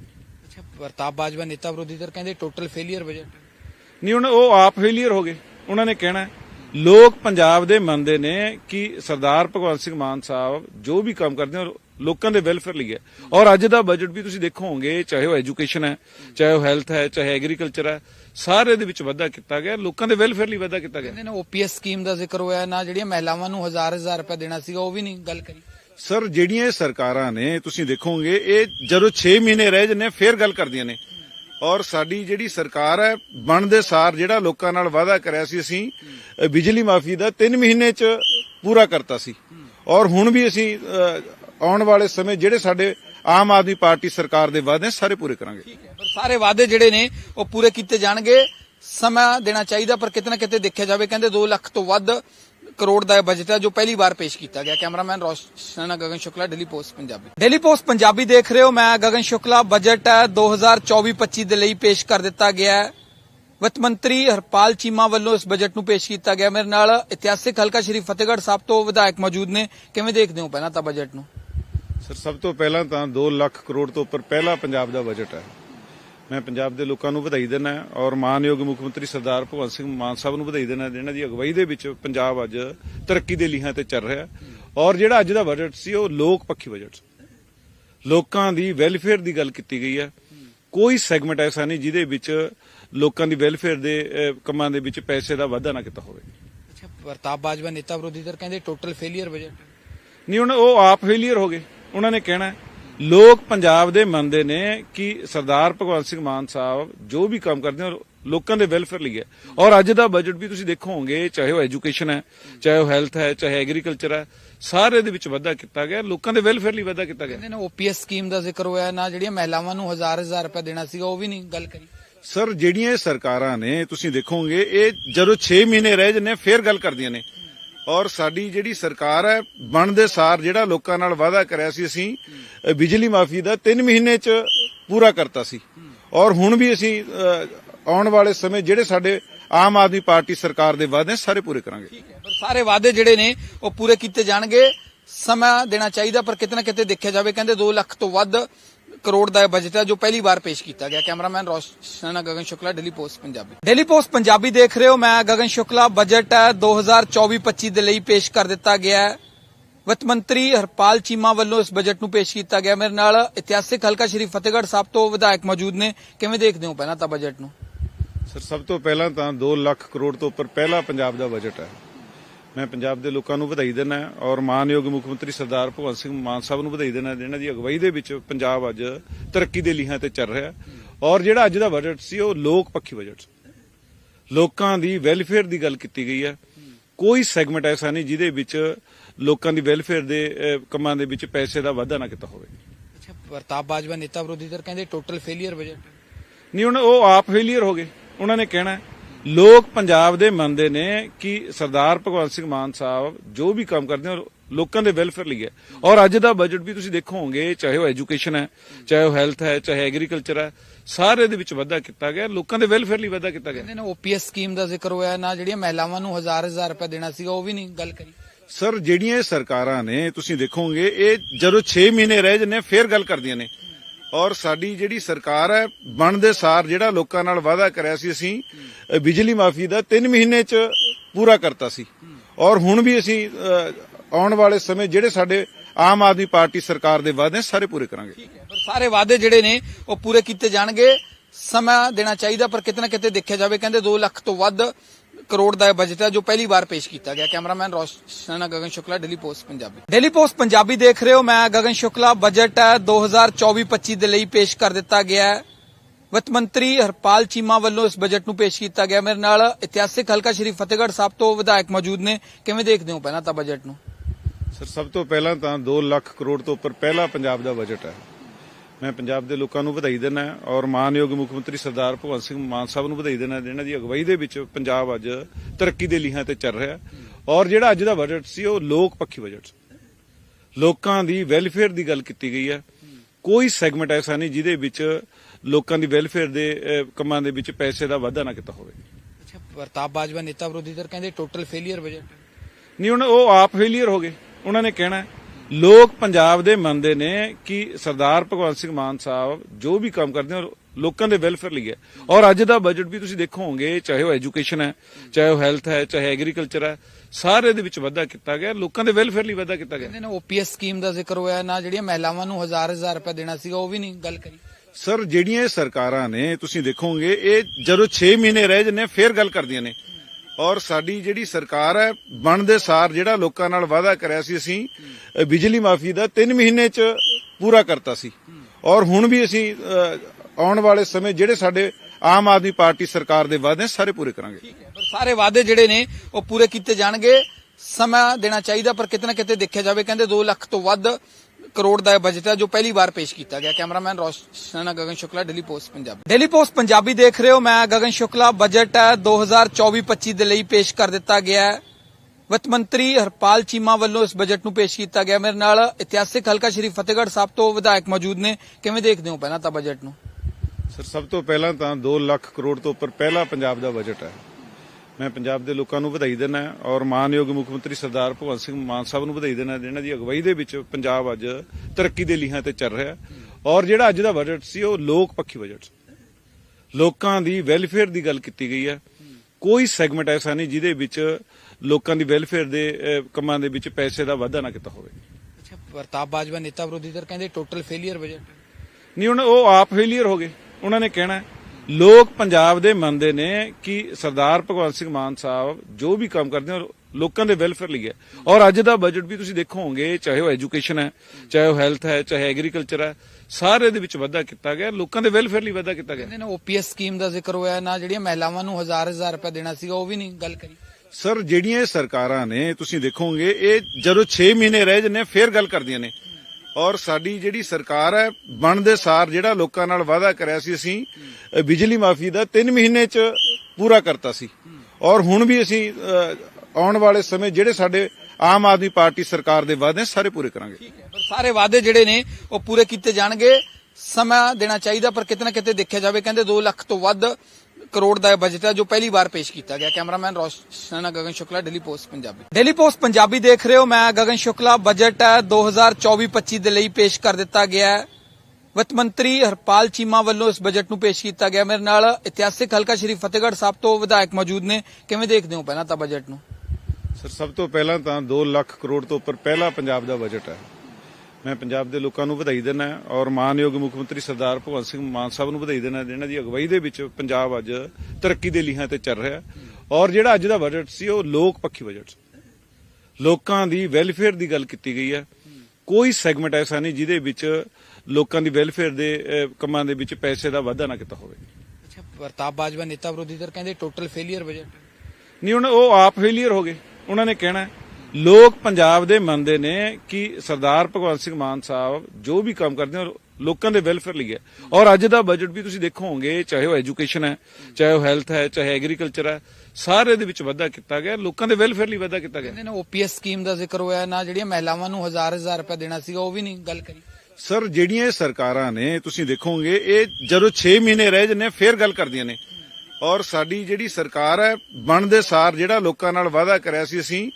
ਅੱਛਾ ਪ੍ਰਤਾਪ ਬਾਜਵਾ ਨੇਤਾ ਵਿਰੋਧੀ ਧਿਰ ਕਹਿੰਦੇ ਟੋਟਲ ਫੇਲਿਅਰ ਬਜਟ ਨਹੀਂ ਉਹ ਆਪ ਫੇਲੀਅਰ ਹੋ ਗਏ। ਉਹਨਾਂ ਨੇ ਕਹਿਣਾ ਲੋਕ ਪੰਜਾਬ ਦੇ ਮੰਨਦੇ ਨੇ ਕਿ ਸਰਦਾਰ ਭਗਵੰਤ ਸਿੰਘ ਮਾਨ ਸਾਹਿਬ ਜੋ ਵੀ ਕੰਮ ਕਰਦੇ ਨੇ ਲੋਕਾਂ ਦੇ ਵੈਲਫੇਅਰ ਲਈ ਹੈ। ਔਰ ਅੱਜ ਦਾ ਬਜਟ ਵੀ ਤੁਸੀਂ ਦੇਖੋਗੇ ਚਾਹੇ ਉਹ ਐਜੂਕੇਸ਼ਨ ਹੈ ਚਾਹੇ ਉਹ ਹੈਲਥ ਹੈ ਚਾਹੇ ਐਗਰੀਕਲਚਰ ਹੈ ਸਾਰੇ ਦੇ ਵਿੱਚ ਵਾਧਾ ਕੀਤਾ ਗਿਆ ਲੋਕਾਂ ਦੇ ਵੈਲਫੇਅਰ ਲਈ ਵਾਧਾ ਕੀਤਾ ਗਿਆ। ਨੇ ਓਪੀਐਸ ਸਕੀਮ ਦਾ ਜ਼ਿਕਰ ਹੋਇਆ ਨਾ ਜਿਹੜੀਆਂ ਮਹਿਲਾਵਾਂ ਨੂੰ ਹਜ਼ਾਰ ਹਜ਼ਾਰ ਰੁਪਏ ਦੇਣਾ ਸੀਗਾ ਉਹ ਵੀ ਨਹੀਂ ਗੱਲ ਕਰੀ। ਸਰ ਜਿਹੜੀਆਂ ਸਰਕਾਰਾਂ ਨੇ ਤੁਸੀਂ ਦੇਖੋਗੇ ਇਹ ਜਦੋਂ 6 ਮਹੀਨੇ ਰਹਿ ਜੰਨੇ ਫੇਰ ਗੱਲ ਕਰਦੀਆਂ ਨੇ। ਔਰ ਸਾਡੀ ਜਿਹੜੀ ਸਰਕਾਰ ਹੈ, ਬਣਦੇ ਸਾਰ ਜਿਹੜਾ ਲੋਕਾਂ ਨਾਲ ਵਾਅਦਾ ਕਰਿਆ ਸੀ ਅਸੀਂ ਬਿਜਲੀ ਮਾਫੀ ਦਾ 3 ਮਹੀਨੇ ਚ ਪੂਰਾ ਕਰਤਾ ਸੀ। ਔਰ ਹੁਣ ਵੀ ਅਸੀਂ ਆਉਣ ਵਾਲੇ ਸਮੇਂ ਜਿਹੜੇ ਸਾਡੇ ਆਮ ਆਦਮੀ ਪਾਰਟੀ ਸਰਕਾਰ ਦੇ ਵਾਅਦੇ ਸਾਰੇ ਪੂਰੇ ਕਰਾਂਗੇ। ਪਰ ਸਾਰੇ ਵਾਅਦੇ ਜਿਹੜੇ ਨੇ, ਉਹ ਪੂਰੇ ਕੀਤੇ ਜਾਣਗੇ। ਸਮਾਂ ਦੇਣਾ ਚਾਹੀਦਾ, ਪਰ ਕਿਤੇ ਨਾ ਕਿਤੇ ਦੇਖਿਆ ਜਾਵੇ, ਕਹਿੰਦੇ 2 ਲੱਖ ਤੋਂ ਵੱਧ ਕਰੋੜ ਦਾ ਇਹ ਬਜਟ ਹੈ ਜੋ ਪਹਿਲੀ ਵਾਰ ਪੇਸ਼ ਕੀਤਾ ਗਿਆ। Cameraman Roshan Gagan Shukla Delhi Post Punjabi. Delhi Post Punjabi ਦੇਖ ਰਹੇ ਹੋ। ਮੈਂ ਗਗਨ ਸ਼ੁਕਲਾ। ਬਜਟ ਹੈ 2024-25 ਦੇ ਲਈ ਪੇਸ਼ ਕਰ ਦਿੱਤਾ ਗਿਆ ਹੈ। ਵਿੱਤ ਮੰਤਰੀ ਹਰਪਾਲ ਚੀਮਾ ਵੱਲੋਂ ਇਸ ਬਜਟ ਨੂੰ ਪੇਸ਼ ਕੀਤਾ ਗਿਆ। ਮੇਰੇ ਨਾਲ ਇਤਿਹਾਸਿਕ ਹਲਕਾ ਸ਼੍ਰੀ ਫਤਿਹਗੜ੍ਹ ਸਾਹਿਬ ਤੋਂ ਵਿਧਾਇਕ ਮੌਜੂਦ ਨੇ। ਕਿਵੇਂ ਦੇਖਦੇ ਹੋ ਪਹਿਲਾਂ ਤਾਂ ਬਜਟ ਨੂੰ? ਸਰ ਸਭ ਤੋਂ ਪਹਿਲਾਂ ਤਾਂ 2 ਲੱਖ ਕਰੋੜ ਤੋਂ ਉੱਪਰ ਪਹਿਲਾ ਪੰਜਾਬ ਦਾ ਬਜਟ ਹੈ। ਮੈਂ ਪੰਜਾਬ ਦੇ ਲੋਕਾਂ ਨੂੰ ਵਧਾਈ ਦਿੰਦਾ ਔਰ ਮਾਨਯੋਗ ਮੁੱਖ ਮੰਤਰੀ ਸਰਦਾਰ ਭਗਵੰਤ ਸਿੰਘ ਮਾਨ ਸਾਹਿਬ ਨੂੰ ਵਧਾਈ ਦਿੰਦਾ ਜਿਨ੍ਹਾਂ ਦੀ ਅਗਵਾਈ ਦੇ ਵਿੱਚ ਪੰਜਾਬ ਅੱਜ ਤਰੱਕੀ ਦੇ ਲੀਹਾਂ ਤੇ ਚੱਲ ਰਿਹਾ ਔਰ ਜਿਹੜਾ ਅੱਜ ਦਾ ਬਜਟ ਸੀ ਉਹ ਲੋਕ ਪੱਖੀ ਬਜਟ ਸੀ। ਲੋਕਾਂ ਦੀ ਵੈਲਫੇਅਰ ਦੀ ਗੱਲ ਕੀਤੀ ਗਈ ਹੈ। ਕੋਈ ਸੈਗਮੈਂਟ ਐਸਾ ਨਹੀਂ ਜਿਹਦੇ ਵਿੱਚ ਲੋਕਾਂ ਦੀ ਵੈਲਫੇਅਰ ਦੇ ਕੰਮਾਂ ਦੇ ਵਿੱਚ ਪੈਸੇ ਦਾ ਵਾਧਾ ਨਾ ਕੀਤਾ ਹੋਵੇ। ਅੱਛਾ ਪ੍ਰਤਾਪ ਬਾਜਵਾ ਨੇਤਾ ਵਿਰੋਧੀ ਧਿਰ ਕਹਿੰਦੇ ਟੋਟਲ ਫੇਲਿਅਰ ਬਜਟ ਨਹੀਂ ਉਹ ਆਪ ਫੇਲਿਅਰ ਹੋ ਗਏ। ਉਹਨਾਂ ਨੇ ਕਹਿਣਾ ਲੋਕ ਪੰਜਾਬ ਦੇ ਮੰਨਦੇ ਨੇ ਕਿ ਸਰਦਾਰ ਭਗਵੰਤ ਸਿੰਘ ਮਾਨ ਸਾਹਿਬ ਜੋ ਵੀ ਕੰਮ ਕਰਦੇ ਉਹ ਲੋਕਾਂ ਦੇ ਵੈਲਫੇਅਰ ਲਈ ਹੈ। ਔਰ ਅੱਜ ਦਾ ਬਜਟ ਵੀ ਤੁਸੀਂ ਦੇਖੋਗੇ ਚਾਹੇ ਉਹ ਐਜੂਕੇਸ਼ਨ ਹੈ ਚਾਹੇ ਉਹ ਹੈਲਥ ਹੈ ਚਾਹੇ ਐਗਰੀਕਲਚਰ ਹੈ ਸਾਰੇ ਦੇ ਵਿੱਚ ਵਾਧਾ ਕੀਤਾ ਗਿਆ ਲੋਕਾਂ ਦੇ ਵੈਲਫੇਅਰ ਲਈ ਵਾਧਾ ਕੀਤਾ ਗਿਆ। ਕਹਿੰਦੇ ਨੇ ਓਪੀਐਸ ਸਕੀਮ ਦਾ ਜ਼ਿਕਰ ਹੋਇਆ ਨਾ ਜਿਹੜੀਆਂ ਮਹਿਲਾਵਾਂ ਨੂੰ ਹਜ਼ਾਰ ਹਜ਼ਾਰ ਰੁਪਏ ਦੇਣਾ ਸੀਗਾ ਉਹ ਵੀ ਨਹੀਂ ਗੱਲ ਕਰੀ। ਸਰ ਜਿਹੜੀਆਂ ਸਰਕਾਰਾਂ ਨੇ ਤੁਸੀਂ ਦੇਖੋਗੇ ਇਹ ਜਦੋਂ 6 ਮਹੀਨੇ ਰਹਿ ਜੰਨੇ ਫੇਰ ਗੱਲ ਕਰਦੀਆਂ ਨੇ। ਔਰ ਸਾਡੀ ਜਿਹੜੀ ਸਰਕਾਰ ਹੈ, ਬਣਦੇ ਸਾਰ ਜਿਹੜਾ ਲੋਕਾਂ ਨਾਲ ਵਾਅਦਾ ਕਰਿਆ ਸੀ ਅਸੀਂ ਬਿਜਲੀ ਮਾਫੀ ਦਾ 3 ਮਹੀਨੇ ਚ ਪੂਰਾ ਕਰਤਾ ਸੀ। ਔਰ ਹੁਣ ਵੀ ਅਸੀਂ ਆਉਣ ਵਾਲੇ ਸਮੇਂ ਜਿਹੜੇ ਸਾਡੇ ਆਮ ਆਦਮੀ ਪਾਰਟੀ ਸਰਕਾਰ ਦੇ ਵਾਅਦੇ ਸਾਰੇ ਪੂਰੇ ਕਰਾਂਗੇ। ਪਰ ਸਾਰੇ ਵਾਅਦੇ ਜਿਹੜੇ ਨੇ, ਉਹ ਪੂਰੇ ਕੀਤੇ ਜਾਣਗੇ। ਸਮਾਂ ਦੇਣਾ ਚਾਹੀਦਾ, ਪਰ ਕਿਤੇ ਨਾ ਕਿਤੇ ਦੇਖਿਆ ਜਾਵੇ, ਕਹਿੰਦੇ 2 ਲੱਖ ਤੋਂ ਵੱਧ ਕਰੋੜ ਦਾ ਬਜਟ ਹੈ ਜੋ ਪਹਿਲੀ ਵਾਰ ਪੇਸ਼ ਕੀਤਾ ਗਿਆ। Cameraman Roshan Gagan Shukla Delhi Post Punjabi. Delhi Post Punjabi ਦੇਖ ਰਹੇ ਹੋ। ਮੈਂ ਗਗਨ ਸ਼ੁਕਲਾ। ਬਜਟ ਹੈ 2024-25 ਦੇ ਲਈ ਪੇਸ਼ ਕਰ ਦਿੱਤਾ ਗਿਆ ਹੈ। ਵਿੱਤ ਮੰਤਰੀ ਹਰਪਾਲ ਚੀਮਾ ਵੱਲੋਂ ਇਸ ਬਜਟ ਨੂੰ ਪੇਸ਼ ਕੀਤਾ ਗਿਆ। ਮੇਰੇ ਨਾਲ ਇਤਿਹਾਸਿਕ ਹਲਕਾ ਸ਼੍ਰੀ ਫਤਿਹਗੜ੍ਹ ਸਾਹਿਬ ਤੋਂ ਵਿਧਾਇਕ ਮੌਜੂਦ ਨੇ। ਕਿਵੇਂ ਦੇਖਦੇ ਹੋ ਪਹਿਲਾਂ ਤਾਂ ਬਜਟ ਨੂੰ? ਸਰ ਸਭ ਤੋਂ ਪਹਿਲਾਂ ਤਾਂ 2 ਲੱਖ ਕਰੋੜ ਤੋਂ ਉੱਪਰ ਪਹਿਲਾ ਪੰਜਾਬ ਦਾ ਬਜਟ ਹੈ। ਮੈਂ ਪੰਜਾਬ ਦੇ ਲੋਕਾਂ ਨੂੰ ਵਧਾਈ ਦਿੰਦਾ ਔਰ ਮਾਨਯੋਗ ਮੁੱਖ ਮੰਤਰੀ ਸਰਦਾਰ ਭਗਵੰਤ ਸਿੰਘ ਮਾਨ ਸਾਹਿਬ ਨੂੰ ਵਧਾਈ ਦਿੰਦਾ ਜਿਨ੍ਹਾਂ ਦੀ ਅਗਵਾਈ ਦੇ ਵਿੱਚ ਪੰਜਾਬ ਅੱਜ ਤਰੱਕੀ ਦੇ ਲੀਹਾਂ ਤੇ ਚੱਲ ਰਿਹਾ ਔਰ ਜਿਹੜਾ ਅੱਜ ਦਾ ਬਜਟ ਸੀ ਉਹ ਲੋਕ ਪੱਖੀ ਬਜਟ ਸੀ। ਲੋਕਾਂ ਦੀ ਵੈਲਫੇਅਰ ਦੀ ਗੱਲ ਕੀਤੀ ਗਈ ਹੈ। ਕੋਈ ਸੈਗਮੈਂਟ ਐਸਾ ਨਹੀਂ ਜਿਹਦੇ ਵਿੱਚ ਲੋਕਾਂ ਦੀ ਵੈਲਫੇਅਰ ਦੇ ਕੰਮਾਂ ਦੇ ਵਿੱਚ ਪੈਸੇ ਦਾ ਵਾਧਾ ਨਾ ਕੀਤਾ ਹੋਵੇ। ਅੱਛਾ ਪ੍ਰਤਾਪ ਬਾਜਵਾ ਨੇਤਾ ਵਿਰੋਧੀ ਧਿਰ ਕਹਿੰਦੇ ਟੋਟਲ ਫੇਲਿਅਰ ਬਜਟ ਨਹੀਂ ਉਹ ਆਪ ਫੇਲਿਅਰ ਹੋ ਗਏ। ਉਹਨਾਂ ਨੇ ਕਹਿਣਾ ਲੋਕ ਪੰਜਾਬ ਦੇ ਮੰਨਦੇ ਨੇ ਕਿ ਸਰਦਾਰ ਭਗਵੰਤ ਸਿੰਘ ਮਾਨ ਸਾਹਿਬ ਜੋ ਵੀ ਕੰਮ ਕਰਦੇ ਨੇ ਲੋਕਾਂ ਦੇ ਵੈਲਫੇਅਰ ਲਈ ਹੈ। ਔਰ ਅੱਜ ਦਾ ਬਜਟ ਵੀ ਤੁਸੀਂ ਦੇਖੋਗੇ ਚਾਹੇ ਉਹ ਐਜੂਕੇਸ਼ਨ ਹੈ ਚਾਹੇ ਉਹ ਹੈਲਥ ਹੈ ਚਾਹੇ ਐਗਰੀਕਲਚਰ ਹੈ ਸਾਰੇ ਦੇ ਵਿੱਚ ਵਾਧਾ ਕੀਤਾ ਗਿਆ ਲੋਕਾਂ ਦੇ ਵੈਲਫੇਅਰ ਲਈ ਵਾਧਾ ਕੀਤਾ ਗਿਆ। ਕਹਿੰਦੇ ਨੇ ਓਪੀਐਸ ਸਕੀਮ ਦਾ ਜ਼ਿਕਰ ਹੋਇਆ ਨਾ ਜਿਹੜੀਆਂ ਮਹਿਲਾਵਾਂ ਨੂੰ ਹਜ਼ਾਰ ਹਜ਼ਾਰ ਰੁਪਏ ਦੇਣਾ ਸੀਗਾ ਉਹ ਵੀ ਨਹੀਂ ਗੱਲ ਕਰੀ। ਸਰ ਜਿਹੜੀਆਂ ਸਰਕਾਰਾਂ ਨੇ ਤੁਸੀਂ ਦੇਖੋਗੇ ਇਹ ਜਦੋਂ 6 ਮਹੀਨੇ ਰਹਿ ਜੰਨੇ ਫੇਰ ਗੱਲ ਕਰਦੀਆਂ ਨੇ। ਔਰ ਸਾਡੀ ਜਿਹੜੀ ਸਰਕਾਰ ਹੈ, ਬਣਦੇ ਸਾਰ ਜਿਹੜਾ ਲੋਕਾਂ ਨਾਲ ਵਾਅਦਾ ਕਰਿਆ ਸੀ ਅਸੀਂ ਬਿਜਲੀ ਮਾਫੀ ਦਾ 3 ਮਹੀਨੇ ਚ ਪੂਰਾ ਕਰਤਾ ਸੀ। ਔਰ ਹੁਣ ਵੀ ਅਸੀਂ ਆਉਣ ਵਾਲੇ ਸਮੇਂ ਜਿਹੜੇ ਸਾਡੇ ਆਮ ਆਦਮੀ ਪਾਰਟੀ ਸਰਕਾਰ ਦੇ ਵਾਅਦੇ ਸਾਰੇ ਪੂਰੇ ਕਰਾਂਗੇ। ਪਰ ਸਾਰੇ ਵਾਅਦੇ ਜਿਹੜੇ ਨੇ, ਉਹ ਪੂਰੇ ਕੀਤੇ ਜਾਣਗੇ। ਸਮਾਂ ਦੇਣਾ ਚਾਹੀਦਾ, ਪਰ ਕਿਤੇ ਨਾ ਕਿਤੇ ਦੇਖਿਆ ਜਾਵੇ, ਕਹਿੰਦੇ 2 ਲੱਖ ਤੋਂ ਵੱਧ ਕਰੋੜ ਦਾ ਬਜਟ ਹੈ ਜੋ ਪਹਿਲੀ ਵਾਰ ਪੇਸ਼ ਕੀਤਾ ਗਿਆ। Cameraman Roshan Gagan Shukla Delhi Post Punjabi. Delhi Post Punjabi ਦੇਖ ਰਹੇ ਹੋ। ਮੈਂ ਗਗਨ ਸ਼ੁਕਲਾ। ਬਜਟ ਹੈ 2024-25 ਦੇ ਲਈ ਪੇਸ਼ ਕਰ ਦਿੱਤਾ ਗਿਆ ਹੈ। ਵਿੱਤ ਮੰਤਰੀ ਹਰਪਾਲ ਚੀਮਾ ਵੱਲੋਂ ਇਸ ਬਜਟ ਨੂੰ ਪੇਸ਼ ਕੀਤਾ ਗਿਆ। ਮੇਰੇ ਨਾਲ ਇਤਿਹਾਸਿਕ ਹਲਕਾ ਸ਼੍ਰੀ ਫਤਿਹਗੜ੍ਹ ਸਾਹਿਬ ਤੋਂ ਵਿਧਾਇਕ ਮੌਜੂਦ ਨੇ। ਕਿਵੇਂ ਦੇਖਦੇ ਹੋ ਪਹਿਲਾਂ ਤਾਂ ਬਜਟ ਨੂੰ? ਸਰ ਸਭ ਤੋਂ ਪਹਿਲਾਂ ਤਾਂ 2 ਲੱਖ ਕਰੋੜ ਤੋਂ ਉੱਪਰ ਪਹਿਲਾ ਪੰਜਾਬ ਦਾ ਬਜਟ ਹੈ। ਮੈਂ ਪੰਜਾਬ ਦੇ ਲੋਕਾਂ ਨੂੰ ਵਧਾਈ ਦਿੰਦਾ ਔਰ ਮਾਨਯੋਗ ਮੁੱਖ ਮੰਤਰੀ ਸਰਦਾਰ ਭਗਵੰਤ ਸਿੰਘ ਮਾਨ ਸਾਹਿਬ ਨੂੰ ਵਧਾਈ ਦਿੰਦਾ ਜਿਨ੍ਹਾਂ ਦੀ ਅਗਵਾਈ ਦੇ ਵਿੱਚ ਪੰਜਾਬ ਅੱਜ ਤਰੱਕੀ ਦੇ ਲੀਹਾਂ ਤੇ ਚੱਲ ਰਿਹਾ ਔਰ ਜਿਹੜਾ ਅੱਜ ਦਾ ਬਜਟ ਸੀ ਉਹ ਲੋਕ ਪੱਖੀ ਬਜਟ ਸੀ। ਲੋਕਾਂ ਦੀ ਵੈਲਫੇਅਰ ਦੀ ਗੱਲ ਕੀਤੀ ਗਈ ਹੈ। ਕੋਈ ਸੈਗਮੈਂਟ ਐਸਾ ਨਹੀਂ ਜਿਹਦੇ ਵਿੱਚ ਲੋਕਾਂ ਦੀ ਵੈਲਫੇਅਰ ਦੇ ਕੰਮਾਂ ਦੇ ਵਿੱਚ ਪੈਸੇ ਦਾ ਵਾਧਾ ਨਾ ਕੀਤਾ ਹੋਵੇ। ਅੱਛਾ ਪ੍ਰਤਾਪ ਬਾਜਵਾ ਨੇਤਾ ਵਿਰੋਧੀ ਧਿਰ ਕਹਿੰਦੇ ਟੋਟਲ ਫੇਲਿਅਰ ਬਜਟ ਨਹੀਂ ਉਹ ਆਪ ਫੇਲਿਅਰ ਹੋ ਗਏ। ਉਹਨਾਂ ਨੇ ਕਹਿਣਾ ਲੋਕ ਪੰਜਾਬ ਦੇ ਮੰਨਦੇ ਨੇ ਕਿ ਸਰਦਾਰ ਭਗਵੰਤ ਸਿੰਘ ਮਾਨ ਸਾਹਿਬ ਜੋ ਵੀ ਕੰਮ ਕਰਦੇ ਉਹ ਲੋਕਾਂ ਦੇ ਵੈਲਫੇਅਰ ਲਈ ਹੈ। ਔਰ ਅੱਜ ਦਾ ਬਜਟ ਵੀ ਤੁਸੀਂ ਦੇਖੋਗੇ ਚਾਹੇ ਉਹ ਐਜੂਕੇਸ਼ਨ ਹੈ ਚਾਹੇ ਉਹ ਹੈਲਥ ਹੈ ਚਾਹੇ ਐਗਰੀਕਲਚਰ ਹੈ ਸਾਰੇ ਦੇ ਵਿੱਚ ਵਾਧਾ ਕੀਤਾ ਗਿਆ ਲੋਕਾਂ ਦੇ ਵੈਲਫੇਅਰ ਲਈ ਵਾਧਾ ਕੀਤਾ ਗਿਆ। ਕਹਿੰਦੇ ਨੇ ਓਪੀਐਸ ਸਕੀਮ ਦਾ ਜ਼ਿਕਰ ਹੋਇਆ ਨਾ ਜਿਹੜੀਆਂ ਮਹਿਲਾਵਾਂ ਨੂੰ ਹਜ਼ਾਰ ਹਜ਼ਾਰ ਰੁਪਏ ਦੇਣਾ ਸੀਗਾ ਉਹ ਵੀ ਨਹੀਂ ਗੱਲ ਕਰੀ। ਸਰ ਜਿਹੜੀਆਂ ਸਰਕਾਰਾਂ ਨੇ ਤੁਸੀਂ ਦੇਖੋਗੇ ਇਹ ਜਦੋਂ 6 ਮਹੀਨੇ ਰਹਿ ਜੰਨੇ ਫੇਰ ਗੱਲ ਕਰਦੀਆਂ ਨੇ। ਔਰ ਸਾਡੀ ਜਿਹੜੀ ਸਰਕਾਰ ਹੈ, ਬਣਦੇ ਸਾਰ ਜਿਹੜਾ ਲੋਕਾਂ ਨਾਲ ਵਾਅਦਾ ਕਰਿਆ ਸੀ ਅਸੀਂ ਬਿਜਲੀ ਮਾਫੀ ਦਾ 3 ਮਹੀਨੇ ਚ ਪੂਰਾ ਕਰਤਾ ਸੀ। ਔਰ ਹੁਣ ਵੀ ਅਸੀਂ ਆਉਣ ਵਾਲੇ ਸਮੇਂ ਜਿਹੜੇ ਸਾਡੇ ਆਮ ਆਦਮੀ ਪਾਰਟੀ ਸਰਕਾਰ ਦੇ ਵਾਅਦੇ ਸਾਰੇ ਪੂਰੇ ਕਰਾਂਗੇ। ਸਾਰੇ ਵਾਅਦੇ ਜਿਹੜੇ ਨੇ, ਉਹ ਪੂਰੇ ਕੀਤੇ ਜਾਣਗੇ। ਸਮਾਂ ਦੇਣਾ ਚਾਹੀਦਾ, ਪਰ ਕਿਤੇ ਨਾ ਕਿਤੇ ਦੇਖਿਆ ਜਾਵੇ, ਕਹਿੰਦੇ 2 ਲੱਖ ਤੋਂ ਵੱਧ ਕਰੋੜ ਦਾ ਇਹ ਬਜਟ ਹੈ ਜੋ ਪਹਿਲੀ ਵਾਰ ਪੇਸ਼ ਕੀਤਾ ਗਿਆ। Cameraman Roshan Gagan Shukla Delhi Post Punjabi. Delhi Post Punjabi ਦੇਖ ਰਹੇ ਹੋ। ਮੈਂ ਗਗਨ ਸ਼ੁਕਲਾ ਬਜਟ ਹੈ 2024-25 ਦੇ ਲਈ ਪੇਸ਼ ਕਰ ਦਿੱਤਾ ਗਿਆ ਹੈ। ਵਿੱਤ ਮੰਤਰੀ ਹਰਪਾਲ ਚੀਮਾ ਵੱਲੋਂ ਇਸ ਬਜਟ ਨੂੰ ਪੇਸ਼ ਕੀਤਾ ਗਿਆ। ਮੇਰੇ ਨਾਲ ਇਤਿਹਾਸਿਕ ਹਲਕਾ ਸ਼੍ਰੀ ਫਤਿਹਗੜ੍ਹ ਸਾਹਿਬ ਤੋਂ ਵਿਧਾਇਕ ਮੌਜੂਦ ਨੇ। ਕਿਵੇਂ ਦੇਖਦੇ ਹੋ ਪਹਿਲਾਂ ਤਾਂ ਬਜਟ ਨੂੰ? ਸਰ ਸਭ ਤੋਂ ਪਹਿਲਾਂ ਤਾਂ 2 ਲੱਖ ਕਰੋੜ ਤੋਂ ਉੱਪਰ ਪਹਿਲਾ ਪੰਜਾਬ ਦਾ ਬਜਟ ਹੈ। ਮੈਂ ਪੰਜਾਬ ਦੇ ਲੋਕਾਂ ਨੂੰ ਵਧਾਈ ਦਿੰਦਾ ਔਰ ਮਾਨਯੋਗ ਮੁੱਖ ਮੰਤਰੀ ਸਰਦਾਰ ਭਗਵੰਤ ਸਿੰਘ ਮਾਨ ਸਾਹਿਬ ਨੂੰ ਵਧਾਈ ਦਿੰਦਾ ਜਿਨ੍ਹਾਂ ਦੀ ਅਗਵਾਈ ਦੇ ਵਿੱਚ ਪੰਜਾਬ ਅੱਜ ਤਰੱਕੀ ਦੇ ਲੀਹਾਂ ਤੇ ਚੱਲ ਰਿਹਾ ਔਰ ਜਿਹੜਾ ਅੱਜ ਦਾ ਬਜਟ ਸੀ ਉਹ ਲੋਕ ਪੱਖੀ ਬਜਟ ਸੀ। ਲੋਕਾਂ ਦੀ ਵੈਲਫੇਅਰ ਦੀ ਗੱਲ ਕੀਤੀ ਗਈ ਹੈ। ਕੋਈ ਸੈਗਮੈਂਟ ਐਸਾ ਨਹੀਂ ਜਿਹਦੇ ਵਿੱਚ ਲੋਕਾਂ ਦੀ ਵੈਲਫੇਅਰ ਦੇ ਕੰਮਾਂ ਦੇ ਵਿੱਚ ਪੈਸੇ ਦਾ ਵਾਧਾ ਨਾ ਕੀਤਾ ਹੋਵੇ। ਅੱਛਾ ਪ੍ਰਤਾਪ ਬਾਜਵਾ ਨੇਤਾ ਵਿਰੋਧੀ ਧਿਰ ਕਹਿੰਦੇ ਟੋਟਲ ਫੇਲਿਅਰ ਬਜਟ ਨਹੀਂ ਉਹ ਆਪ ਫੇਲਿਅਰ ਹੋ ਗਏ। ਉਹਨਾਂ ਨੇ ਕਹਿਣਾ ਲੋਕ ਪੰਜਾਬ ਦੇ ਮੰਨਦੇ ਨੇ ਕਿ ਸਰਦਾਰ ਭਗਵੰਤ ਸਿੰਘ ਮਾਨ ਸਾਹਿਬ ਜੋ ਵੀ ਕੰਮ ਕਰਦੇ ਉਹ ਲੋਕਾਂ ਦੇ ਵੈਲਫੇਅਰ ਲਈ ਹੈ। ਔਰ ਅੱਜ ਦਾ ਬਜਟ ਵੀ ਤੁਸੀਂ ਦੇਖੋਗੇ ਚਾਹੇ ਉਹ ਐਜੂਕੇਸ਼ਨ ਹੈ ਚਾਹੇ ਉਹ ਹੈਲਥ ਹੈ ਚਾਹੇ ਐਗਰੀਕਲਚਰ ਹੈ ਸਾਰੇ ਦੇ ਵਿੱਚ ਵਾਧਾ ਕੀਤਾ ਗਿਆ ਲੋਕਾਂ ਦੇ ਵੈਲਫੇਅਰ ਲਈ ਵਾਧਾ ਕੀਤਾ ਗਿਆ। ਕਹਿੰਦੇ ਨੇ ਓਪੀਐਸ ਸਕੀਮ ਦਾ ਜ਼ਿਕਰ ਹੋਇਆ ਨਾ ਜਿਹੜੀਆਂ ਮਹਿਲਾਵਾਂ ਨੂੰ ਹਜ਼ਾਰ ਹਜ਼ਾਰ ਰੁਪਏ ਦੇਣਾ ਸੀਗਾ ਉਹ ਵੀ ਨਹੀਂ ਗੱਲ ਕਰੀ। ਸਰ ਜਿਹੜੀਆਂ ਇਹ ਸਰਕਾਰਾਂ ਨੇ ਤੁਸੀਂ ਦੇਖੋਗੇ ਇਹ ਜਦੋਂ 6 ਮਹੀਨੇ ਰਹਿ ਜੰਨੇ ਫੇਰ ਗੱਲ ਕਰਦੀਆਂ ਨੇ। ਔਰ ਸਾਡੀ ਜਿਹੜੀ ਸਰਕਾਰ ਹੈ, ਬਣਦੇ ਸਾਰ ਜਿਹੜਾ ਲੋਕਾਂ ਨਾਲ ਵਾਅਦਾ ਕਰਿਆ ਸੀ, ਅਸੀਂ ਬਿਜਲੀ ਮਾਫੀ ਦਾ 3 ਮਹੀਨੇ ਚ ਪੂਰਾ ਕਰਤਾ ਸੀ। ਔਰ ਹੁਣ ਵੀ ਅਸੀਂ ਆਉਣ ਵਾਲੇ ਸਮੇਂ ਜਿਹੜੇ ਸਾਡੇ ਆਮ ਆਦਮੀ ਪਾਰਟੀ ਸਰਕਾਰ ਦੇ ਵਾਅਦੇ ਸਾਰੇ ਪੂਰੇ ਕਰਾਂਗੇ। ਪਰ ਸਾਰੇ ਵਾਅਦੇ ਜਿਹੜੇ ਨੇ, ਉਹ ਪੂਰੇ ਕੀਤੇ ਜਾਣਗੇ। ਸਮਾਂ ਦੇਣਾ ਚਾਹੀਦਾ, ਪਰ ਕਿਤੇ ਨਾ ਕਿਤੇ ਦੇਖਿਆ ਜਾਵੇ, ਕਹਿੰਦੇ 2 ਲੱਖ ਤੋਂ ਵੱਧ ਕਰੋੜ ਦਾ ਬਜਟ ਹੈ ਜੋ ਪਹਿਲੀ ਵਾਰ ਪੇਸ਼ ਕੀਤਾ ਗਿਆ। Cameraman Roshan Gagan Shukla Delhi Post Punjabi. Delhi Post Punjabi ਦੇਖ ਰਹੇ ਹੋ। ਮੈਂ ਗਗਨ ਸ਼ੁਕਲਾ। ਬਜਟ ਹੈ 2024-25 ਦੇ ਲਈ ਪੇਸ਼ ਕਰ ਦਿੱਤਾ ਗਿਆ ਹੈ। ਵਿੱਤ ਮੰਤਰੀ ਹਰਪਾਲ ਚੀਮਾ ਵੱਲੋਂ ਇਸ ਬਜਟ ਨੂੰ ਪੇਸ਼ ਕੀਤਾ ਗਿਆ। ਮੇਰੇ ਨਾਲ ਇਤਿਹਾਸਿਕ ਹਲਕਾ ਸ਼੍ਰੀ ਫਤਿਹਗੜ੍ਹ ਸਾਹਿਬ ਤੋਂ ਵਿਧਾਇਕ ਮੌਜੂਦ ਨੇ। ਕਿਵੇਂ ਦੇਖਦੇ ਹੋ ਪਹਿਲਾਂ ਤਾਂ ਬਜਟ ਨੂੰ? ਸਰ ਸਭ ਤੋਂ ਪਹਿਲਾਂ ਤਾਂ 2 ਲੱਖ ਕਰੋੜ ਤੋਂ ਉੱਪਰ ਪਹਿਲਾ ਪੰਜਾਬ ਦਾ ਬਜਟ ਹੈ। ਮੈਂ ਪੰਜਾਬ ਦੇ ਲੋਕਾਂ ਨੂੰ ਵਧਾਈ ਦਿੰਦਾ ਔਰ ਮਾਨਯੋਗ ਮੁੱਖ ਮੰਤਰੀ ਸਰਦਾਰ ਭਗਵੰਤ ਸਿੰਘ ਮਾਨ ਸਾਹਿਬ ਨੂੰ ਵਧਾਈ ਦਿੰਦਾ ਜਿਨ੍ਹਾਂ ਦੀ ਅਗਵਾਈ ਦੇ ਵਿੱਚ ਪੰਜਾਬ ਅੱਜ ਤਰੱਕੀ ਦੇ ਲੀਹਾਂ ਤੇ ਚੱਲ ਰਿਹਾ ਔਰ ਜਿਹੜਾ ਅੱਜ ਦਾ ਬਜਟ ਸੀ ਉਹ ਲੋਕ ਪੱਖੀ ਬਜਟ ਸੀ। ਲੋਕਾਂ ਦੀ ਵੈਲਫੇਅਰ ਦੀ ਗੱਲ ਕੀਤੀ ਗਈ ਹੈ। ਕੋਈ ਸੈਗਮੈਂਟ ਐਸਾ ਨਹੀਂ ਜਿਹਦੇ ਵਿੱਚ ਲੋਕਾਂ ਦੀ ਵੈਲਫੇਅਰ ਦੇ ਕੰਮਾਂ ਦੇ ਵਿੱਚ ਪੈਸੇ ਦਾ ਵਾਧਾ ਨਾ ਕੀਤਾ ਹੋਵੇ। ਅੱਛਾ ਪ੍ਰਤਾਪ ਬਾਜਵਾ ਨੇਤਾ ਵਿਰੋਧੀ ਧਿਰ ਕਹਿੰਦੇ ਟੋਟਲ ਫੇਲਿਅਰ ਬਜਟ ਨਹੀਂ ਉਹ ਆਪ ਫੇਲਿਅਰ ਹੋ ਗਏ। ਉਹਨਾਂ ਨੇ ਕਹਿਣਾ ਲੋਕ ਪੰਜਾਬ ਦੇ ਮੰਨਦੇ ਨੇ ਕਿ ਸਰਦਾਰ ਭਗਵੰਤ ਸਿੰਘ ਮਾਨ ਸਾਹਿਬ ਜੋ ਵੀ ਕੰਮ ਕਰਦੇ ਨੇ ਲੋਕਾਂ ਦੇ ਵੈਲਫੇਅਰ ਲਈ ਹੈ। ਔਰ ਅੱਜ ਦਾ ਬਜਟ ਵੀ ਤੁਸੀਂ ਦੇਖੋਗੇ ਚਾਹੇ ਉਹ ਐਜੂਕੇਸ਼ਨ ਹੈ ਚਾਹੇ ਉਹ ਹੈਲਥ ਹੈ ਚਾਹੇ ਐਗਰੀਕਲਚਰ ਹੈ ਸਾਰੇ ਦੇ ਵਿੱਚ ਵਾਧਾ ਕੀਤਾ ਗਿਆ ਲੋਕਾਂ ਦੇ ਵੈਲਫੇਅਰ ਲਈ ਵਾਧਾ ਕੀਤਾ ਗਿਆ। ਨੇ ਓਪੀਐਸ ਸਕੀਮ ਦਾ ਜ਼ਿਕਰ ਹੋਇਆ ਨਾ ਜਿਹੜੀਆਂ ਮਹਿਲਾਵਾਂ ਨੂੰ ਹਜ਼ਾਰ ਹਜ਼ਾਰ ਰੁਪਏ ਦੇਣਾ ਸੀਗਾ ਉਹ ਵੀ ਨਹੀਂ ਗੱਲ ਕਰੀ। ਸਰ ਜਿਹੜੀਆਂ ਸਰਕਾਰਾਂ ਨੇ ਤੁਸੀਂ ਦੇਖੋਗੇ ਇਹ ਜਦੋਂ 6 ਮਹੀਨੇ ਰਹਿ ਜੰਨੇ ਫੇਰ ਗੱਲ ਕਰਦੀਆਂ ਨੇ। ਔਰ ਸਾਡੀ ਜਿਹੜੀ ਸਰਕਾਰ ਹੈ, ਬਣਦੇ ਸਾਰ ਜਿਹੜਾ ਲੋਕਾਂ ਨਾਲ ਵਾਅਦਾ ਕਰਿਆ ਸੀ ਅਸੀਂ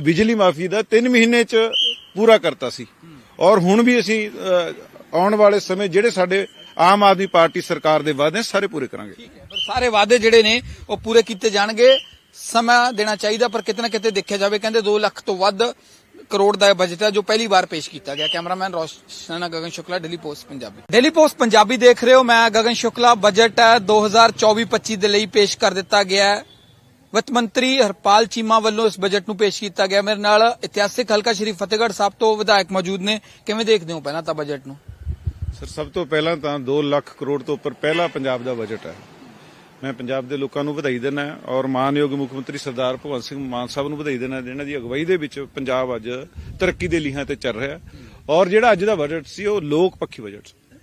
ਬਿਜਲੀ ਮਾਫੀ ਦਾ 3 ਮਹੀਨੇ ਚ ਪੂਰਾ ਕਰਤਾ ਸੀ। ਔਰ ਹੁਣ ਵੀ ਅਸੀਂ ਆਉਣ ਵਾਲੇ ਸਮੇਂ ਜਿਹੜੇ ਸਾਡੇ ਆਮ ਆਦਮੀ ਪਾਰਟੀ ਸਰਕਾਰ ਦੇ ਵਾਅਦੇ ਸਾਰੇ ਪੂਰੇ ਕਰਾਂਗੇ। ਪਰ ਸਾਰੇ ਵਾਅਦੇ ਜਿਹੜੇ ਨੇ, ਉਹ ਪੂਰੇ ਕੀਤੇ ਜਾਣਗੇ। ਸਮਾਂ ਦੇਣਾ ਚਾਹੀਦਾ, ਪਰ ਕਿਤੇ ਨਾ ਕਿਤੇ ਦੇਖਿਆ ਜਾਵੇ, ਕਹਿੰਦੇ 2 ਲੱਖ ਤੋਂ ਵੱਧ ਕਰੋੜ ਦਾ ਇਹ ਬਜਟ ਹੈ ਜੋ ਪਹਿਲੀ ਵਾਰ ਪੇਸ਼ ਕੀਤਾ ਗਿਆ। Cameraman Roshan Gagan Shukla Delhi Post Punjabi. Delhi Post Punjabi ਦੇਖ ਰਹੇ ਹੋ। ਮੈਂ ਗਗਨ ਸ਼ੁਕਲਾ। ਬਜਟ ਹੈ 2024-25 ਦੇ ਲਈ ਪੇਸ਼ ਕਰ ਦਿੱਤਾ ਗਿਆ ਹੈ। ਵਿੱਤ ਮੰਤਰੀ ਹਰਪਾਲ ਚੀਮਾ ਵੱਲੋਂ ਇਸ ਬਜਟ ਨੂੰ ਪੇਸ਼ ਕੀਤਾ ਗਿਆ। ਮੇਰੇ ਨਾਲ ਇਤਿਹਾਸਿਕ ਹਲਕਾ ਸ਼੍ਰੀ ਫਤਿਹਗੜ੍ਹ ਸਾਹਿਬ ਤੋਂ ਵਿਧਾਇਕ ਮੌਜੂਦ ਨੇ। ਕਿਵੇਂ ਦੇਖਦੇ ਹੋ ਪਹਿਲਾਂ ਤਾਂ ਬਜਟ ਨੂੰ? ਸਰ ਸਭ ਤੋਂ ਪਹਿਲਾਂ ਤਾਂ 2 ਲੱਖ ਕਰੋੜ ਤੋਂ ਉੱਪਰ ਪਹਿਲਾ ਪੰਜਾਬ ਦਾ ਬਜਟ ਹੈ। ਮੈਂ ਪੰਜਾਬ ਦੇ ਲੋਕਾਂ ਨੂੰ ਵਧਾਈ ਦਿੰਦਾ ਔਰ ਮਾਨਯੋਗ ਮੁੱਖ ਮੰਤਰੀ ਸਰਦਾਰ ਭਗਵੰਤ ਸਿੰਘ ਮਾਨ ਸਾਹਿਬ ਨੂੰ ਵਧਾਈ ਦਿੰਦਾ ਜਿਨ੍ਹਾਂ ਦੀ ਅਗਵਾਈ ਦੇ ਵਿੱਚ ਪੰਜਾਬ ਅੱਜ ਤਰੱਕੀ ਦੇ ਲੀਹਾਂ ਤੇ ਚੱਲ ਰਿਹਾ ਔਰ ਜਿਹੜਾ ਅੱਜ ਦਾ ਬਜਟ ਸੀ ਉਹ ਲੋਕ ਪੱਖੀ ਬਜਟ ਸੀ।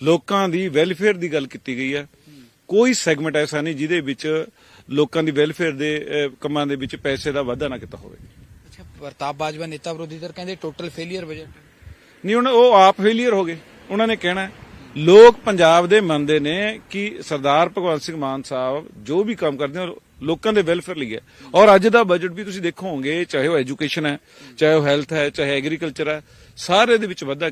ਲੋਕਾਂ ਦੀ ਵੈਲਫੇਅਰ ਦੀ ਗੱਲ ਕੀਤੀ ਗਈ ਹੈ। ਕੋਈ ਸੈਗਮੈਂਟ ਐਸਾ ਨਹੀਂ ਜਿਹਦੇ ਵਿੱਚ ਲੋਕਾਂ ਦੀ ਵੈਲਫੇਅਰ ਦੇ ਕੰਮਾਂ ਦੇ ਵਿੱਚ ਪੈਸੇ ਦਾ ਵਾਧਾ ਨਾ ਕੀਤਾ ਹੋਵੇ। ਅੱਛਾ ਪ੍ਰਤਾਪ ਬਾਜਵਾ ਨੇਤਾ ਵਿਰੋਧੀ ਧਿਰ ਕਹਿੰਦੇ ਟੋਟਲ ਫੇਲਿਅਰ ਬਜਟ ਨਹੀਂ ਉਹ ਆਪ ਫੇਲਿਅਰ ਹੋ ਗਏ। ਉਹਨਾਂ ਨੇ ਕਹਿਣਾ ਲੋਕ ਪੰਜਾਬ ਦੇ ਮੰਨਦੇ ਨੇ ਕਿ ਸਰਦਾਰ ਭਗਵੰਤ ਸਿੰਘ ਮਾਨ ਸਾਹਿਬ ਜੋ ਵੀ ਕੰਮ ਕਰਦੇ ਨੇ, ਉਹ ਲੋਕਾਂ ਦੇ ਵੈਲਫੇਅਰ ਲਈ ਹੈ। ਔਰ ਅੱਜ ਦਾ ਬਜਟ ਵੀ ਤੁਸੀਂ ਦੇਖੋਗੇ, ਚਾਹੇ ਉਹ ਐਜੂਕੇਸ਼ਨ ਹੈ, ਚਾਹੇ ਉਹ ਹੈਲਥ ਹੈ, ਚਾਹੇ ਐਗਰੀਕਲਚਰ ਹੈ, ਸਾਰੇ ਦੇ ਵਿੱਚ ਵਾਧਾ